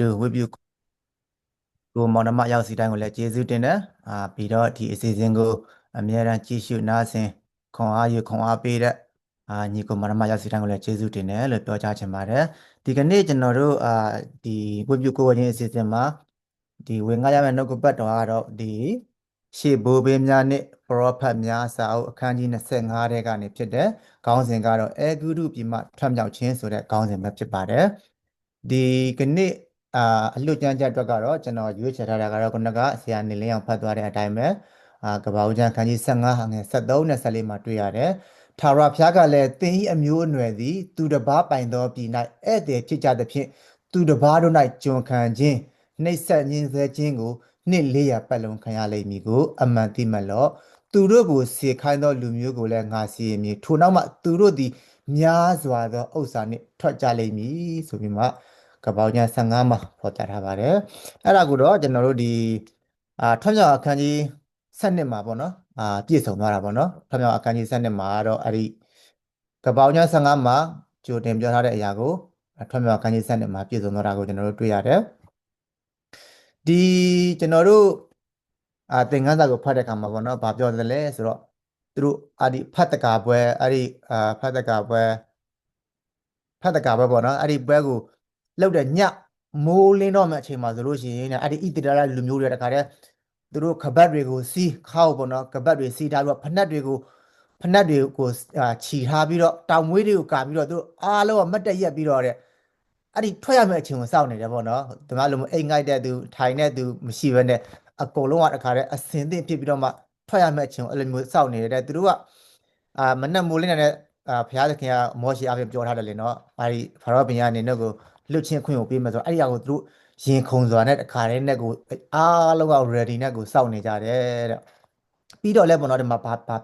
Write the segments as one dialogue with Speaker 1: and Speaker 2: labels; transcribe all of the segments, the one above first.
Speaker 1: တူဝိပုကိုမောင်နှမရောက်စီတိုင်းကိုလည်းကျေးဇူးတင်တယ်အာပြီးတော့ဒီအစီအစဉ်ကိုအမြဲတမ်းကြည့်ရှုနားဆင်ခွန်အားယူခွန်အားပေးတဲ့အာညီကိုမောင်နှမရောက်စီတိုင်းကိုလည်းကျေးဇူးတင်တယ်လို့ပြောကြားချင်ပါတယ်ဒီကနေ့ကျွန်တော်တို့အာဒီဝိပုကိုဝချင်းအစီအစဉ်မှာဒီဝင်ငါရမယ့်နှုတ်ကပတ်တော်ကတော့ဒီရှေ့ဘိုးဘေးများနဲ့ပရောဖက်များစာအုပ်အခန်းကြီး25ထဲကနေဖြစ်တဲ့ခေါင်းစဉ်ကတော့အေဂုရုပြည်မှထွက်မြောက်ခြင်းဆိုတဲ့ခေါင်းစဉ်ပဲဖြစ်ပါတယ်ဒီကနေ့ အာအလှကျမ်းချက်အတွက်ကတော့ကျွန်တော်ရွေးချယ်ထားတာကတော့ခုနကဆရာနေလင်းအောင်ဖတ်သွားတဲ့အတိုင်းပဲအာကဘာဦးကျမ်းခန်းကြီး15ဟာငယ်73နဲ့14မှာတွေ့ရတယ်ထာဝရဘုရားကလည်းသင်၏အမျိုးအနွယ်သည်သူတစ်ပါးပိုင်သောပြည်၌ဧည့်သည်ဖြစ်ကြသဖြင့်သူတစ်ပါးတို့၌ကျွန်ခံခြင်းနှိပ်စက်ညှင်းဆဲခြင်းကိုနှစ်400ပတ်လုံးခံရလိမ့်မည်ကိုအမှန်သိမှလော့သူတို့ကိုစေခိုင်းသောလူမျိုးကိုလည်းငါစီရင်မည်ထို့နောက်မှသူတို့သည်များစွာသောဥစ္စာနှင့်ထွက်ကြလိမ့်မည်ဆိုပြီးမှ ကပောင်ကျန်15မှာဖော်ပြထားပါတယ်အဲ့ဒါကိုတော့ကျွန်တော်တို့ဒီအာထွန်းမြောက်အခန်းကြီး7မှာပေါ့နော်အာပြည့်စုံသွားတာပေါ့နော်ထွန်းမြောက်အခန်းကြီး7မှာတော့အဲ့ဒီကပောင်ကျန်15မှာကြိုတင်ပြောထားတဲ့အရာကိုထွန်းမြောက်အခန်းကြီး7မှာပြည့်စုံသွားတာကိုကျွန်တော်တို့တွေ့ရတယ်ဒီကျွန်တော်တို့အာသင်ခန်းစာကိုဖတ်တဲ့အခါမှာပေါ့နော်ဘာပြောတယ်လဲဆိုတော့သူတို့အဲ့ဒီဖတ်တကာပွဲအဲ့ဒီအာဖတ်တကာပွဲဖတ်တကာပွဲပေါ့နော်အဲ့ဒီပွဲကို လောက်တဲ့ညမိုးလင်းတော့မှအချိန်မှာဆိုလို့ရှိရင်အဲ့ဒီဣတိတရလူမျိုးတွေတခါတည်းသူတို့ခပတ်တွေကိုစီးခောက်ပေါ့နော်ခပတ်တွေစီးထားပြီးတော့ဖနက်တွေကိုဖနက်တွေကိုခြီထားပြီးတော့တောင်မွေးတွေကိုကာပြီးတော့သူတို့အားလုံးကမတ်တက်ရက်ပြီးတော့တဲ့အဲ့ဒီထွက်ရမယ့်အချိန်ကိုစောင့်နေတယ်ပေါ့နော်ဒီမှာလိုအိမ်ငိုက်တဲ့သူထိုင်တဲ့သူမရှိဘဲနဲ့အကုန်လုံးကတခါတည်းအစင်သင့်ဖြစ်ပြီးတော့မှထွက်ရမယ့်အချိန်ကိုအဲ့လိုမျိုးစောင့်နေတယ်သူတို့ကအာမနက်မိုးလင်းတဲ့အာဘုရားသခင်ကမောရှိအပြင်ပြောထားတယ်လေနော်အဲ့ဒီဖာရောဘုရားအနေနဲ့ကို လွတ်ချင်းခွင့်ကိုပေးမယ်ဆိုတော့အဲ့ဒီအရာကိုသူတို့ရင်ခုန်စွာနဲ့တခါတည်းနဲ့ကိုအားလုံးက ready နဲ့ကိုစောင့်နေကြတယ်တဲ့ပြီးတော့လဲပေါ့နော်ဒီမှာဘာဘာ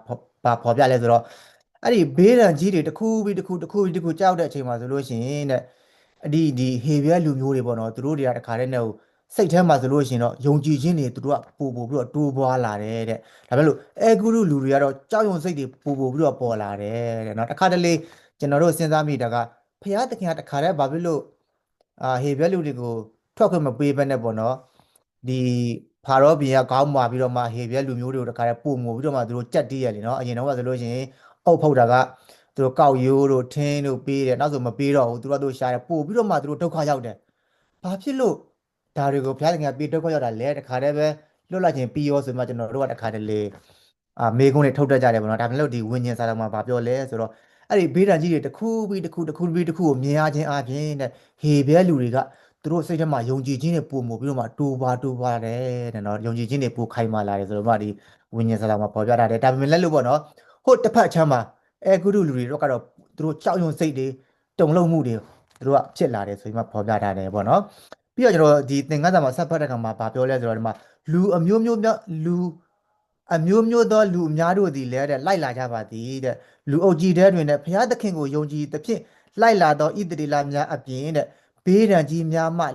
Speaker 1: ဘာဖော်ပြလဲဆိုတော့အဲ့ဒီဘေးရန်ကြီးတွေတစ်ခုပြီးတစ်ခုတစ်ခုပြီးတစ်ခုကြောက်တဲ့အချိန်မှာဆိုလို့ရှိရင်တဲ့အဒီဒီဟေဘရဲလူမျိုးတွေပေါ့နော်သူတို့တွေကတခါတည်းနဲ့ကိုစိတ်ထဲမှာဆိုလို့ရှိရင်တော့ယုံကြည်ခြင်းတွေသူတို့ကပို့ပို့ပြီးတော့တိုးပွားလာတယ်တဲ့ဒါပဲလို့အဲဂုရုလူတွေကတော့ကြောက်ရွံ့စိတ်တွေပို့ပို့ပြီးတော့ပေါ်လာတယ်တဲ့နော်တခါတလေကျွန်တော်တို့စဉ်းစားမိတာကဖះတခင်ကတခါတည်းဘာဖြစ်လို့ အာဟေဘဲလူတွေကိုထွက်ခွင့်မပေးဘဲနဲ့ပေါ့နော်ဒီဖာရောဘီကကောင်းမာပြီးတော့မှဟေဘဲလူမျိုးတွေကိုတခါတည်းပုံငိုပြီးတော့မှသူတို့ကြက်တီးရလေနော်အရင်တော့ဆိုလို့ရှိရင်အုပ်ဖုတ်တာကသူတို့ကောက်ရိုးတို့ထင်းတို့ပေးတယ်နောက်ဆိုမပေးတော့ဘူးသူတို့တို့ရှားတယ်ပို့ပြီးတော့မှသူတို့ဒုက္ခရောက်တယ်ဘာဖြစ်လို့ဒါတွေကိုဘုရားသခင်ကပြီးဒုက္ခရောက်တာလဲတခါတည်းပဲလွတ်လိုက်ခြင်းပြီးရောဆိုမှကျွန်တော်တို့ကတခါတည်းလေအာမေကုန်းတွေထုတ်တတ်ကြတယ်ပေါ့နော်ဒါပေမဲ့လို့ဒီဝိညာဉ်စာတော်မှာဗာပြောလဲဆိုတော့ အဲ့ဒီဘေးဒဏ်ကြီးတွေတစ်ခုပြီးတစ်ခုတစ်ခုပြီးတစ်ခုကိုမြင်ရခြင်းအပြင်တဲ့ဟေဘဲလူတွေကသူတို့စိတ်ထဲမှာယုံကြည်ခြင်းတွေပုံမှုပြီးတော့မှတိုးပါတိုးပါတယ်တဲ့နော်ယုံကြည်ခြင်းတွေပိုခိုင်မာလာတယ်ဆိုတော့မှဒီဝိညာဉ်စာတော်မှာပေါ်ပြတာတယ်ဒါပေမဲ့လည်းလို့ပေါ့နော်ဟိုတစ်ဖက်ချမ်းမှာအဲကုရုလူတွေတော့ကတော့သူတို့ကြောက်ရွံ့စိတ်တွေတုန်လှုပ်မှုတွေသူတို့ကဖြစ်လာတယ်ဆိုပြီးမှပေါ်ပြထားတယ်ပေါ့နော်ပြီးတော့ကျွန်တော်ဒီသင်္ကန်းစာမှာဆက်ဖတ်တဲ့ခါမှာဗာပြောလဲဆိုတော့ဒီမှာလူအမျိုးမျိုးများလူ အမျိုးမျိုးသောလူအများတို့သည်လဲတဲ့လိုက်လာကြပါသည်တဲ့လူအုပ်ကြီးတဲ့တွင်တဲ့ဘုရားသခင်ကိုယုံကြည်သဖြင့်လိုက်လာသောဣသရေလများအပြင်တဲ့ဘေးဒဏ်ကြီးများမှ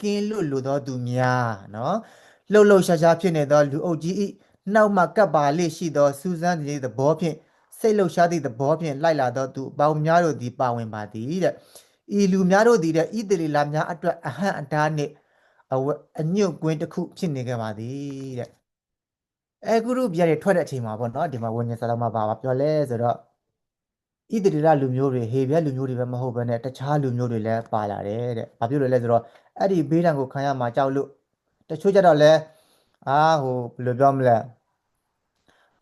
Speaker 1: ကင်းလွတ်လိုသောသူများနော်လှုပ်လှုပ်ရှားရှားဖြစ်နေသောလူအုပ်ကြီးဤနောက်မှကပ်ပါလေရှိသောစူးစမ်းသဘောဖြင့်စိတ်လှုပ်ရှားသည့်သဘောဖြင့်လိုက်လာသောသူအပေါင်းများတို့သည်ပါဝင်ပါသည်တဲ့ဤလူများတို့သည်တဲ့ဣသရေလများအတွက်အဟံအတားနှင့်အဝအညွတ်ကွင်းတစ်ခုဖြစ်နေခဲ့ပါသည်တဲ့ အဲကုရုပြရထွက်တဲ့အချိန်မှာပေါ့နော်ဒီမှာဝိညာဉ်ဆရာမဘာပြောလဲဆိုတော့ဣသရေလလူမျိုးတွေဟေဘဲလူမျိုးတွေပဲမဟုတ်ဘဲနဲ့တခြားလူမျိုးတွေလည်းပါလာတယ်တဲ့ဘာဖြစ်လို့လဲဆိုတော့အဲ့ဒီဘေးဒဏ်ကိုခံရမှာကြောက်လို့တချို့ကြတော့လဲအာဟိုဘယ်လိုပြောမလဲ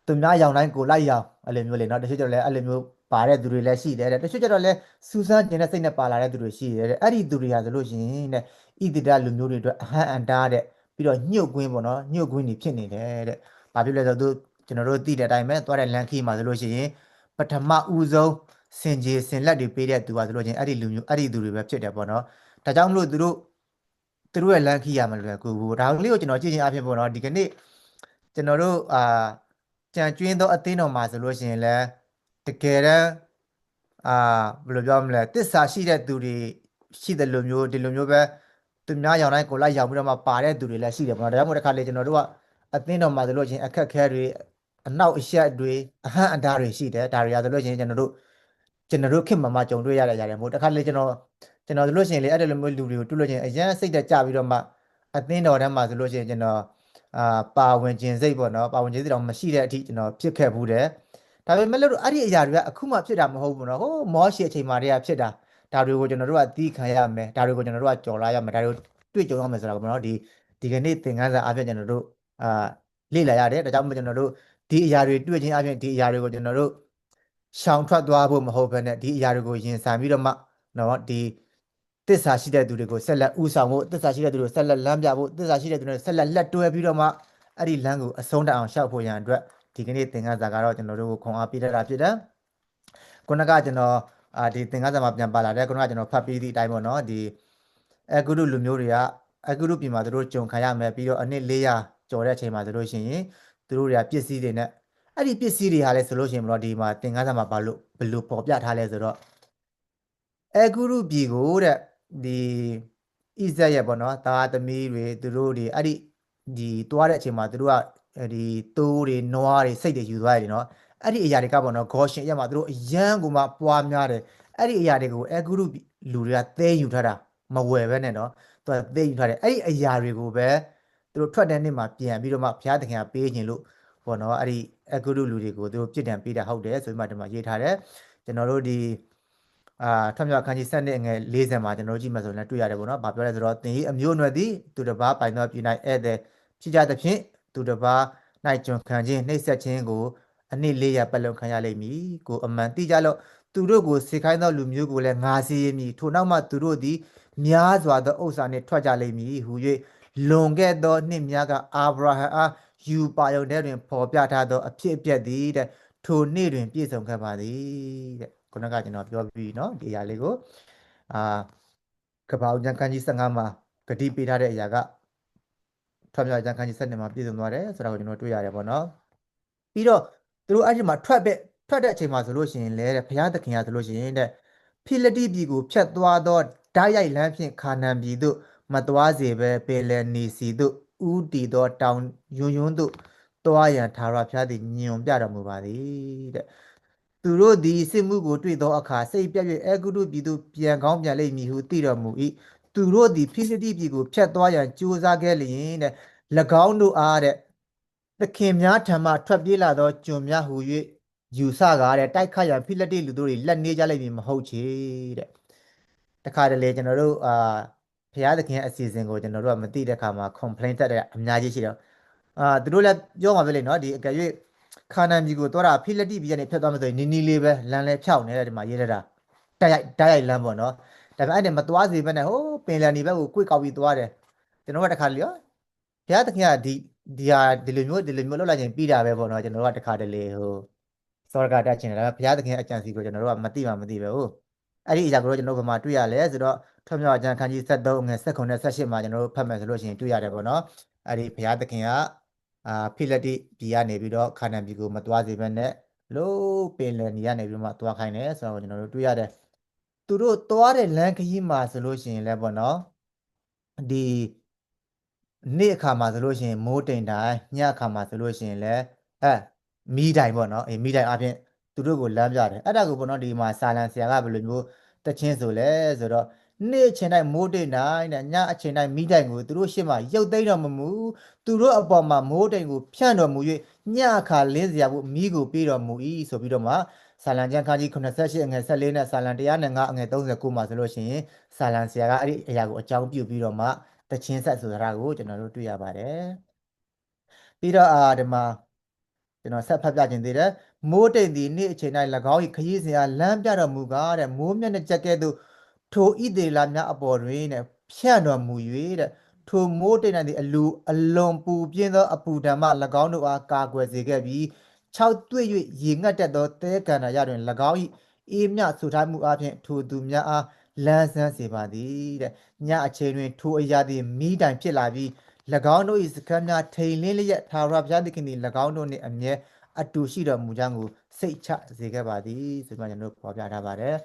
Speaker 1: သူများရောင်တိုင်းကိုလိုက်ရောင်အဲ့လိုမျိုးလေနော်တချို့ကြတော့လဲအဲ့လိုမျိုးပါတဲ့သူတွေလည်းရှိတယ်တဲ့တချို့ကျတော့လည်းစူးစမ်းကျင်တဲ့စိတ်နဲ့ပါလာတဲ့သူတွေရှိတယ်တဲ့အဲ့ဒီသူတွေဟာဆိုလို့ရှိရင်တဲ့ဣတိတလူမျိုးတွေအတွက်အဟံအန်တာတဲ့ပြီးတော့ညှို့ကွင်းပေါ့နော်ညှို့ကွင်းတွေဖြစ်နေတယ်တဲ့ ဘာဖြစ်လဲဆိုတော့ကျွန်တော်တို့သိတဲ့အတိုင်းပဲသွားတဲ့လန်ခီမှာဆိုလို့ရှိရင်ပထမဦးဆုံးစင်ကြီးစင်လက်တွေပေးတဲ့သူပါဆိုလို့ချင်းအဲ့ဒီလူမျိုးအဲ့ဒီသူတွေပဲဖြစ်တယ်ပေါ့နော်ဒါကြောင့်မလို့သူတို့သူတို့ရဲ့လန်ခီရမလို့ကိုကိုဒါလေးကိုကျွန်တော်ကြည့်ချင်းအဖြစ်ပေါ့နော်ဒီကနေ့ကျွန်တော်တို့အာကြံကျွင်းသောအသင်းတော်မှာဆိုလို့ရှိရင်လည်းတကယ်တမ်းအာဘယ်လိုပြောမလဲတစ္ဆာရှိတဲ့သူတွေရှိတယ်လို့မျိုးဒီလိုမျိုးပဲသူများရောင်တိုင်းကိုလိုက်ရောင်ပြီးတော့မှပါတဲ့သူတွေလည်းရှိတယ်ပေါ့နော်ဒါကြောင့်မို့တစ်ခါလေကျွန်တော်တို့က အသင်းတော်မှာဆိုလို့ချင်းအခက်ခဲတွေအနောက်အရှက်တွေအဟန့်အတားတွေရှိတယ်ဒါတွေကဆိုလို့ချင်းကျွန်တော်တို့ကျွန်တော်တို့ခင်မမကြုံတွေ့ရတဲ့ຢာတွေမို့တစ်ခါလေကျွန်တော်ကျွန်တော်ဆိုလို့ရှိရင်လေအဲ့ဒီလိုမျိုးလူတွေကိုတွေ့လို့ရှိရင်အရန်စိတ်တက်ကြပြီးတော့မှအသင်းတော်ထဲမှာဆိုလို့ရှိရင်ကျွန်တော်အာပါဝင်ခြင်းစိတ်ပေါ့နော်ပါဝင်ခြင်းစိတ်တော့မရှိတဲ့အထိကျွန်တော်ဖြစ်ခဲ့ဘူးတယ်ဒါပေမဲ့လို့အဲ့ဒီအရာတွေကအခုမှဖြစ်တာမဟုတ်ဘူးနော်ဟိုမောရှိအချိန်မှတည်းကဖြစ်တာဒါတွေကိုကျွန်တော်တို့ကသီးခံရမယ်ဒါတွေကိုကျွန်တော်တို့ကကြော်လာရမယ်ဒါတွေကိုတွေ့ကြုံရမယ်ဆိုတာကပေါ့နော်ဒီဒီကနေ့သင်ခန်းစာအပြင်ကျွန်တော်တို့ အာလေ့လာရတယ်ဒါကြောင့်မို့ကျွန်တော်တို့ဒီအရာတွေတွေ့ခြင်းအပြင်ဒီအရာတွေကိုကျွန်တော်တို့ရှောင်ထွက်သွားဖို့မဟုတ်ဘဲနဲ့ဒီအရာတွေကိုရင်ဆိုင်ပြီးတော့မှနော်ဒီတစ္ဆာရှိတဲ့သူတွေကိုဆက်လက်ဥဆောင်ဖို့တစ္ဆာရှိတဲ့သူတွေကိုဆက်လက်လမ်းပြဖို့တစ္ဆာရှိတဲ့သူတွေဆက်လက်လက်တွဲပြီးတော့မှအဲ့ဒီလမ်းကိုအဆုံးတအောင်ရှောက်ဖို့ရန်အတွက်ဒီကနေ့သင်ခန်းစာကတော့ကျွန်တော်တို့ကိုခွန်အားပေးတတ်တာဖြစ်တယ်ခုနကကျွန်တော်အာဒီသင်ခန်းစာမှာပြန်ပါလာတယ်ခုနကကျွန်တော်ဖတ်ပြီးသည့်အတိုင်းပေါ့နော်ဒီအကုရုလူမျိုးတွေကအကုရုပြည်မှာသူတို့ကြုံခံရမယ်ပြီးတော့အနှစ်400 ကျော်တဲ့အချိန်မှာဆိုလို့ရှိရင်သူတို့တွေကပစ္စည်းတွေနဲ့အဲ့ဒီပစ္စည်းတွေဟာလဲဆိုလို့ရှိရင်ဘလို့ဒီမှာသင်ခန်းစာမှာဘာလို့ဘယ်လိုပေါ်ပြထားလဲဆိုတော့အကုရုပြည်ကိုတဲ့ဒီဣဇက်ရဲ့ပေါ့နော်သားသမီးတွေသူတို့တွေအဲ့ဒီဒီတွားတဲ့အချိန်မှာသူတို့ကဒီတိုးတွေနွားတွေစိတ်တွေယူသွားရတယ်နော်အဲ့ဒီအရာတွေကပေါ့နော်ဂေါရှင်ရက်မှာသူတို့အယံကိုမှပွားများတယ်အဲ့ဒီအရာတွေကိုအကုရုလူတွေကသဲယူထားတာမဝယ်ပဲနဲ့နော်သူကသဲယူထားတယ်အဲ့ဒီအရာတွေကိုပဲ သူတို့ထွက်တဲ့နေ့မှာပြန်ပြီးတော့မှဘုရားသခင်ကပေးခြင်းလို့ပေါ့နော်အဲ့ဒီအကုရုလူတွေကိုသူတို့ပြစ်ဒဏ်ပေးတာဟုတ်တယ်ဆိုပြီးမှဒီမှာရေးထားတယ်ကျွန်တော်တို့ဒီအာထွတ်မြောက်ခန်းကြီး7နှစ်ငယ်40မှာကျွန်တော်တို့ကြည့်မှဆိုရင်လည်းတွေ့ရတယ်ပေါ့နော်။ဘာပြောလဲဆိုတော့သင်၏အမျိုးအနွယ်သည်သူတစ်ပါးပိုင်သောပြည်၌ဧည့်သည်ဖြစ်ကြသဖြင့်သူတစ်ပါး၌ကျွန်ခံခြင်းနှိပ်စက်ခြင်းကိုအနှစ်400ပတ်လုံးခံရလိမ့်မည်။ကိုအမှန်သိကြလို့သူတို့ကိုစေခိုင်းသောလူမျိုးကိုလည်းငါစီရမည်ထို့နောက်မှသူတို့သည်များစွာသောဥစ္စာနှင့်ထွက်ကြလိမ့်မည်ဟူ၍ လွန်ခဲ့သောနှစ်များကအာဗြဟံအားယူပါယုန်ထဲတွင်ပေါ်ပြထားသောအဖြစ်အပျက်သည်တဲ့ထိုနေ့တွင်ပြည့်စုံခဲ့ပါသည်တဲ့ခုနကကျွန်တော်ပြောပြီးเนาะဒီအရာလေးကိုအာကပ္ပအောင်ကျမ်းခန်းကြီး15မှာဂတိပေးထားတဲ့အရာကထွက်မြောက်ကျမ်းခန်းကြီး7မှာပြည့်စုံသွားတယ်ဆိုတာကိုကျွန်တော်တွေ့ရတယ်ပေါ့နော်ပြီးတော့သူတို့အဲ့ဒီမှာထွက်ပဲထွက်တဲ့အချိန်မှာဆိုလို့ရှိရင်လည်းဘုရားသခင်ကဆိုလို့ရှိရင်တဲ့ဖိလတိပြည်ကိုဖြတ်သွားသောဓာတ်ရိုက်လမ်းဖြင့်ခါနန်ပြည်သို့ မသွားစေပဲပင်လယ်နေစီသို့ဥတီသောတောင်ယွန်းယွန်းသို့သွားရန်ထာဝရဘုရားသည်ညွန်ပြတော်မူပါသည်တဲ့သူတို့သည်စစ်မှုကိုတွေ့သောအခါစိတ်ပြည့်၍အေဂုတုပြည်သို့ပြန်ကောင်းပြန်လိမ့်မည်ဟုသိတော်မူ၏သူတို့သည်ဖိလိတိပြည်ကိုဖျက်သွားရန်ကြိုးစားခဲ့လျင်တဲ့၎င်းတို့အားတဲ့သခင်များထံမှထွက်ပြေးလာသောကျွန်များဟူ၍ယူဆကားတဲ့တိုက်ခတ်ရန်ဖိလိတိလူတို့တွေလက်နေကြလိမ့်မည်မဟုတ်ချေတဲ့တခါတလေကျွန်တော်တို့အာ ဖျားသခင်အစီအစဉ်ကိုကျွန်တော်တို့ကမသိတဲ့အခါမှာ complaint တက်တဲ့အများကြီးရှိတော့အာသူတို့လည်းပြောမှာပဲလေနော်ဒီအကယ်၍ခါနန်ပြည်ကိုသွားတာဖိလိတိပြည်ကနေဖြတ်သွားမယ်ဆိုရင်နီနီလေးပဲလမ်းလဲဖြောက်နေတဲ့ဒီမှာရေးရတာတိုက်ရိုက်တိုက်ရိုက်လမ်းပေါ့နော်ဒါပေမဲ့အဲ့ဒီမသွားစေဘဲနဲ့ဟိုးပင်လယ်နေဘက်ကိုကိုယ်ကောက်ပြီးသွားတယ်ကျွန်တော်ကတခါလေရောဘုရားသခင်ကဒီဒီဟာဒီလိုမျိုးဒီလိုမျိုးလုပ်လိုက်ရင်ပြီးတာပဲပေါ့နော်ကျွန်တော်ကတခါတလေဟိုစောရကတတ်ချင်တယ်ဒါပေမဲ့ဘုရားသခင်အကြံစီကိုကျွန်တော်တို့ကမသိမှမသိပဲဟုတ် အဲ့ဒီအရာကိုကျွန်တော်တို့ဘာမှတွေ့ရလဲဆိုတော့ထွတ်မြောက်အကျမ်းခန်းကြီး73ငယ်79နဲ့78မှာကျွန်တော်တို့ဖတ်မယ်ဆိုလို့ရှိရင်တွေ့ရတယ်ပေါ့နော်အဲ့ဒီဘုရားသခင်ကအာဖိလတိပြည်ကနေပြီးတော့ခါနန်ပြည်ကိုမသွားစေဘဲနဲ့လို့ပင်လယ်နေရနေပြီးမှသွားခိုင်းတယ်ဆိုတော့ကျွန်တော်တို့တွေ့ရတယ်သူတို့သွားတဲ့လမ်းခရီးမှာဆိုလို့ရှိရင်လည်းပေါ့နော်ဒီနေ့အခါမှာဆိုလို့ရှိရင်မိုးတိမ်တိုင်းညအခါမှာဆိုလို့ရှိရင်လည်းအဲမီးတိုင်ပေါ့နော်အေးမီးတိုင်အပြင် သူတို့ကိုလမ်းပြတယ်အဲ့ဒါကိုပေါ့နော်ဒီမှာစာလန်ဆရာကဘယ်လိုမျိုးတချင်းဆိုလဲဆိုတော့နေ့အချိန်တိုင်းမိုးတိမ်တိုင်းတဲ့ညအချိန်တိုင်းမီးတိုင်ကိုသူတို့ရှေ့မှာရုပ်သိမ်းတော်မမူသူတို့အပေါ်မှာမိုးတိမ်ကိုဖြန့်တော်မူ၍ညအခါလင်းစရာဖို့မီးကိုပေးတော်မူ၏ဆိုပြီးတော့မှဆာလံကျမ်းခန်းကြီး88အငယ်14နဲ့ဆာလံ105အငယ်39မှာဆိုလို့ရှိရင်ဆာလံဆရာကအဲ့ဒီအရာကိုအကြောင်းပြုပြီးတော့မှတချင်းဆက်ဆိုတာကိုကျွန်တော်တို့တွေ့ရပါတယ်ပြီးတော့အာဒီမှာကျွန်တော်ဆက်ဖတ်ပြခြင်းသေးတယ် မိုးတိမ်သည်နေ့အချိန်တိုင်း၎င်း၏ခရီးစဉ်အားလမ်းပြတော်မူကားတဲ့မိုးမျက်နှာကြက်ကဲ့သို့ထိုဣသေလများအပေါ်တွင်တဲ့ဖြန့်တော်မူ၍တဲ့ထိုမိုးတိမ်၌သည်အလူအလွန်ပူပြင်းသောအပူဓမ္မ၎င်းတို့အားကာကွယ်စေခဲ့ပြီး၆တွေ့၍ရေငတ်တတ်သောတဲကန္တာရတွင်၎င်း၏အေးမြဆူထားမှုအပြင်ထိုသူများအားလန်းဆန်းစေပါသည်တဲ့ညအချိန်တွင်ထိုအရာသည်မိတိုင်ဖြစ်လာပြီး၎င်းတို့၏စကမ်းများထိန်လင်းလျက်သာရဘုရားသခင်သည်၎င်းတို့နှင့်အမြဲ အတူရှိတော်မူကြောင်းကိုစိတ်ချစေခဲ့ပါသည်ဆိုမှကျွန်တော်တို့ဖော်ပြထားပါတယ်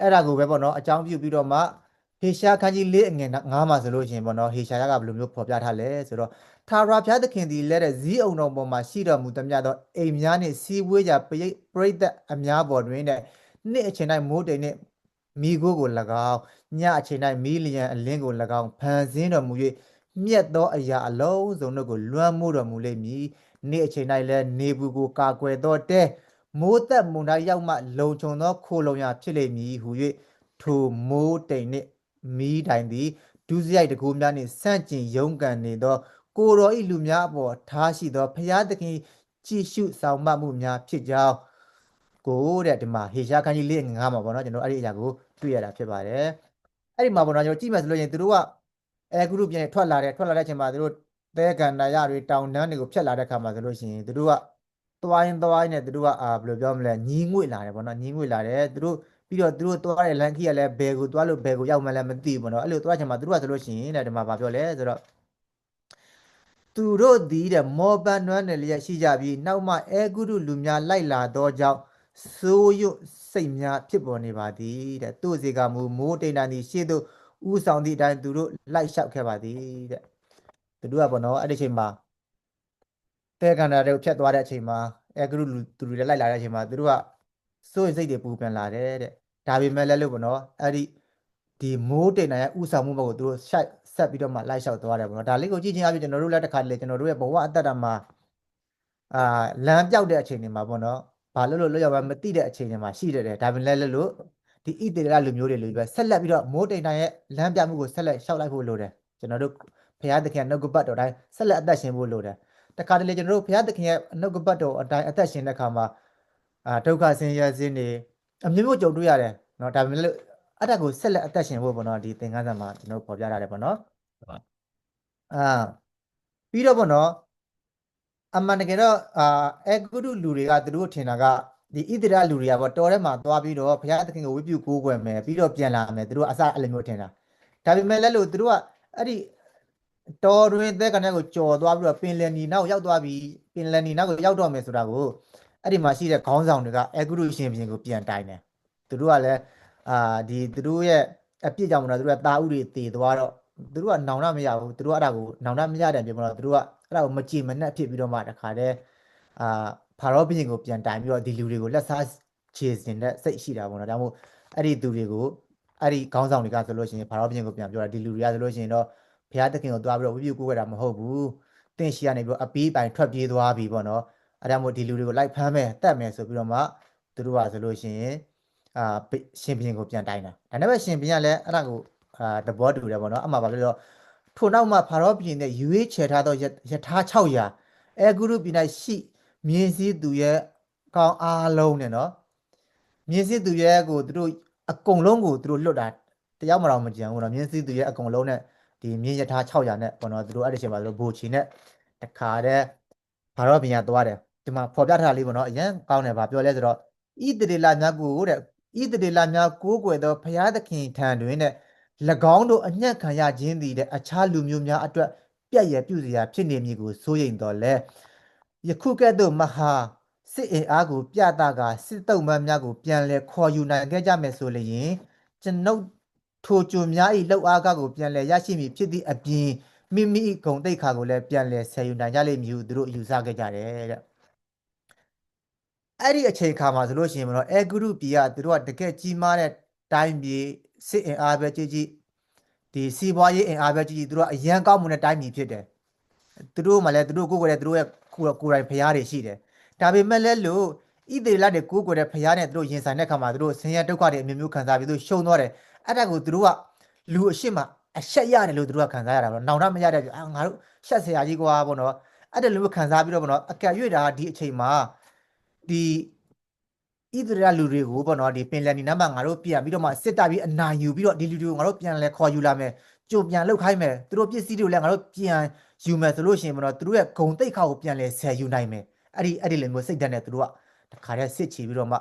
Speaker 1: အဲ့ဒါကိုပဲပေါ့နော်အကြောင်းပြုပြီးတော့မှဟေရှာခန်းကြီး၄အငယ်9မှာဆိုလို့ရှိရင်ပေါ့နော်ဟေရှာကဘယ်လိုမျိုးဖော်ပြထားလဲဆိုတော့ထာဝရဘုရားသခင်သည်လက်တဲ့ဇီးအုံတော်ပေါ်မှာရှိတော်မူသမျှသောအိမ်များနှင့်စီးဝေးကြပရိသတ်အများပေါ်တွင်တဲ့နှစ်အချိန်တိုင်းမိုးတိမ်နှင့်မိခိုးကို၎င်းညအချိန်၌မီလီယံအလင်းကို၎င်းဖန်ဆင်းတော်မူ၍မြတ်သောအရာအလုံးစုံတို့ကိုလွှမ်းမိုးတော်မူလိမ့်မည် နေ့အချိန်၌လည်းနေဘူးကိုကာကွယ်သောတဲမိုးသက်မုန်တိုင်းရောက်မှလုံခြုံသောခိုလုံရာဖြစ်လိမ့်မည်ဟု၍ထိုမိုးတိမ်နှင့်မီးတိုင်သည်ဒုစရိုက်တကူများနှင့်ဆန့်ကျင်ရုန်းကန်နေသော ကိုတော်ဤလူများအပေါ်ထားရှိသောဖျားသခင်ကြည်ရှုဆောင်မမှုများဖြစ်ကြောင်းကိုတဲ့ဒီမှာဟေရှားခန်းကြီးလေးငါးမှာပေါ့နော်ကျွန်တော်အဲ့ဒီအရာကိုတွေ့ရတာဖြစ်ပါတယ်အဲ့ဒီမှာပေါ့နော်ကျွန်တော်ကြည့်မယ်ဆိုလို့ရင်သူတို့ကအဲဂရုပြန်ထွက်လာတယ်ထွက်လာတဲ့အချိန်မှာသူတို့ သဲကန္တာရတွေတောင်တန်းတွေကိုဖြတ်လာတဲ့ခါမှာဆိုလို့ရှိရင်သူတို့ကသွားရင်သွားရင်နဲ့သူတို့ကအာဘယ်လိုပြောမလဲညီးငွေ့လာတယ်ပေါ့နော်ညီးငွေ့လာတယ်သူတို့ပြီးတော့သူတို့သွားတဲ့လမ်းခီးကလည်းဘယ်ကိုသွားလို့ဘယ်ကိုရောက်မှလည်းမသိဘူးပေါ့နော်အဲ့လိုသွားချင်မှာသူတို့ကဆိုလို့ရှိရင်တဲ့ဒီမှာဗာပြောလဲဆိုတော့သူတို့သည်တဲ့မောပန်နွမ်းနယ်လျက်ရှိကြပြီးနောက်မှအဲဂုရုလူများလိုက်လာသောကြောင့်စိုးရွစိတ်များဖြစ်ပေါ်နေပါသည်တဲ့သူ့စီကမူမိုးတိန်တန်သည်ရှေ့သို့ဥဆောင်သည့်အတိုင်းသူတို့လိုက်လျှောက်ခဲ့ပါသည်တဲ့ သူတို့ကပေါ့နော်အဲ့ဒီအချိန်မှာတဲကန်တာတွေကိုဖြတ်သွားတဲ့အချိန်မှာအဲဂရုလူသူတွေလိုက်လာတဲ့အချိန်မှာသူတို့ကစိုးရိမ်စိတ်တွေပူပန်လာတယ်တဲ့ဒါပေမဲ့လည်းလို့ပေါ့နော်အဲ့ဒီဒီမိုးတိန်တန်ရဲ့ဥဆောင်မှုဘက်ကိုသူတို့ဆက်ဆက်ပြီးတော့မှလိုက်လျှောက်သွားတယ်ပေါ့နော်ဒါလေးကိုကြည့်ချင်းအပြင်ကျွန်တော်တို့လည်းတစ်ခါတလေကျွန်တော်တို့ရဲ့ဘဝအတ္တတာမှာအာလမ်းပြောက်တဲ့အချိန်တွေမှာပေါ့နော်ဘာလို့လို့လွတ်ရောက်မှမသိတဲ့အချိန်တွေမှာရှိတယ်ဒါပေမဲ့လည်းလို့ဒီဣသေရလူမျိုးတွေလိုပဲဆက်လက်ပြီးတော့မိုးတိန်တန်ရဲ့လမ်းပြမှုကိုဆက်လက်လျှောက်လိုက်ဖို့လိုတယ်ကျွန်တော်တို့ ဘုရားသခင်နှုတ်ကပတ်တော်တိုင်းဆက်လက်အသက်ရှင်ဖို့လိုတယ်တခါတလေကျွန်တော်တို့ဘုရားသခင်ရဲ့နှုတ်ကပတ်တော်အတိုင်းအသက်ရှင်တဲ့ခါမှာအာဒုက္ခဆင်းရဲခြင်းတွေအမျိုးမျိုးကြုံတွေ့ရတယ်နော်ဒါပေမဲ့လို့အဲ့ဒါကိုဆက်လက်အသက်ရှင်ဖို့ပေါ့နော်ဒီသင်္ကန်းစာမှာကျွန်တော်ပေါ်ပြထားတယ်ပေါ့နော်အာပြီးတော့ပေါ့နော်အမှန်တကယ်တော့အာအဂုတုလူတွေကသူတို့ထင်တာကဒီဣသရလူတွေကပေါ့တော်ထဲမှာသွားပြီးတော့ဘုရားသခင်ကိုဝိပုကိုးကွယ်မယ်ပြီးတော့ပြန်လာမယ်သူတို့အစအဲ့လိုမျိုးထင်တာဒါပေမဲ့လည်းလို့သူတို့ကအဲ့ဒီ တော်တွင်သက်ကနေကိုကြော်သွားပြီးတော့ပင်လယ်နီနောက်ရောက်သွားပြီးပင်လယ်နီနောက်ကိုရောက်တော့မယ်ဆိုတာကိုအဲ့ဒီမှာရှိတဲ့ခေါင်းဆောင်တွေကအဂုရုရှင်ပြင်ကိုပြန်တိုင်တယ်သူတို့ကလည်းအာဒီသူတို့ရဲ့အပြစ်ကြောင့်မလို့သူတို့ကတာဥတွေတည်သွားတော့သူတို့ကနောင်တမရဘူးသူတို့ကအဲ့ဒါကိုနောင်တမရတဲ့ပြင်မလို့သူတို့ကအဲ့ဒါကိုမကြည်မနှက်ဖြစ်ပြီးတော့မှတခါတည်းအာဖာရောဘုရင်ကိုပြန်တိုင်ပြီးတော့ဒီလူတွေကိုလက်စားခြေစင်တဲ့စိတ်ရှိတာပေါ့နော်ဒါမှမဟုတ်အဲ့ဒီသူတွေကိုအဲ့ဒီခေါင်းဆောင်တွေကဆိုလို့ရှိရင်ဖာရောဘုရင်ကိုပြန်ပြောတာဒီလူတွေကဆိုလို့ရှိရင်တော့ ဘုရားသခင်ကိုသွားပြီးတော့ဝိပုကိုးခဲ့တာမဟုတ်ဘူးတင့်ရှိကနေပြီးတော့အပီးပိုင်ထွက်ပြေးသွားပြီပေါ့နော်အဲ့ဒါမို့ဒီလူတွေကိုလိုက်ဖမ်းမယ်တတ်မယ်ဆိုပြီးတော့မှသူတို့ကဆိုလို့ရှိရင်အာရှင်ဘုရင်ကိုပြန်တိုင်တာဒါနဲ့ပဲရှင်ဘုရင်ကလည်းအဲ့ဒါကိုအာသဘောတူတယ်ပေါ့နော်အမှပါလို့တော့ထို့နောက်မှာဖာရောဘုရင်နဲ့ရွေးချယ်ထားသောယထာ600အဲဂုရုပြည်၌ရှိမြင်းစည်းသူရဲ့ကောင်းအားလုံးနဲ့နော်မြင်းစည်းသူရဲ့ကိုသူတို့အကုန်လုံးကိုသူတို့လွတ်တာတယောက်မှတော့မကြံဘူးနော်မြင်းစည်းသူရဲ့အကုန်လုံးနဲ့ ဒီမြင်းယထာ600နဲ့ပေါ့နော်သူတို့အဲ့ဒီချိန်မှာသူတို့ဘိုချီနဲ့တခါတည်းဘာတော့ပြန်သွားတယ်ဒီမှာဖော်ပြထားလေးပေါ့နော်အရင်ကောင်းတယ်ဗာပြောလဲဆိုတော့ဣတရေလများကိုတဲ့ဣတရေလများကိုးကွယ်သောဘုရားသခင်ထံတွင်တဲ့၎င်းတို့အညံ့ခံရခြင်းသည်တဲ့အခြားလူမျိုးများအတွက်ပြည့်ရပြုစရာဖြစ်နေမည်ကိုစိုးရိမ်တော်လဲယခုကဲ့သို့မဟာစစ်အင်အားကို ပြတာကစစ်တုံးမများကိုပြန်လဲခေါ်ယူနိုင်ခဲ့ကြမယ်ဆိုလျင်ကျွန်ုပ် ထိုကြုံများ၏လောက်အားကကိုပြန်လဲရရှိမည်ဖြစ်သည့်အပြင်မိမိဂုံတိတ်ခါကိုလည်းပြန်လဲဆယ်ယူနိုင်ကြလိမ့်မည်ဟုသူတို့ယူဆခဲ့ကြတယ်တဲ့အဲ့ဒီအချိန်ခါမှာဆိုလို့ရှိရင်မလို့အဲဂရုပြည်ကသူတို့ကတကယ်ကြီးမားတဲ့တိုင်းပြည်စစ်အင်အားပဲကြီးကြီးဒီစီးပွားရေးအင်အားပဲကြီးကြီးသူတို့ကအရန်ကောက်မှုတဲ့တိုင်းပြည်ဖြစ်တယ်သူတို့မှလည်းသူတို့ကိုယ်ကိုယ်လည်းသူတို့ရဲ့ကိုယ်ကိုယ်တိုင်ဖျားတွေရှိတယ်ဒါပေမဲ့လည်းလို့ဣသေလတွေကိုယ်ကိုယ်တဲ့ဖျားနဲ့သူတို့ရင်ဆိုင်တဲ့ခါမှာသူတို့ဆင်းရဲဒုက္ခတွေအမျိုးမျိုးခံစားပြီးသူရှုံသွားတယ် အဲ့ဒါကိုသူတို့ကလူအရှိမအရှက်ရတယ်လို့သူတို့ကခံစားရတာပေါ့နောင်တမရတဲ့အာငါတို့ရှက်စရာကြီးကွာပေါ့နော်အဲ့ဒါလိုခံစားပြီးတော့ပေါ့နော်အကက်ရွေ့တာဒီအချိန်မှာဒီဣသရေလလူတွေကိုပေါ့နော်ဒီပင်လယ်နီနံပါတ်ငါတို့ပြန်ပြီးတော့မှစစ်တပ်ပြီးအနာယူပြီးတော့ဒီလူတွေကိုငါတို့ပြန်လဲခေါ်ယူလာမယ်ကြုံပြန်လောက်ခိုင်းမယ်သူတို့ပစ္စည်းတွေကိုလည်းငါတို့ပြန်ယူမယ်ဆိုလို့ရှိရင်ပေါ့နော်သူတို့ရဲ့ဂုံတိတ်ခါကိုပြန်လဲဆယ်ယူနိုင်မယ်အဲ့ဒီအဲ့ဒီလိုမျိုးစိတ်ဓာတ်နဲ့သူတို့ကတခါတည်းစစ်ချီပြီးတော့မှဣ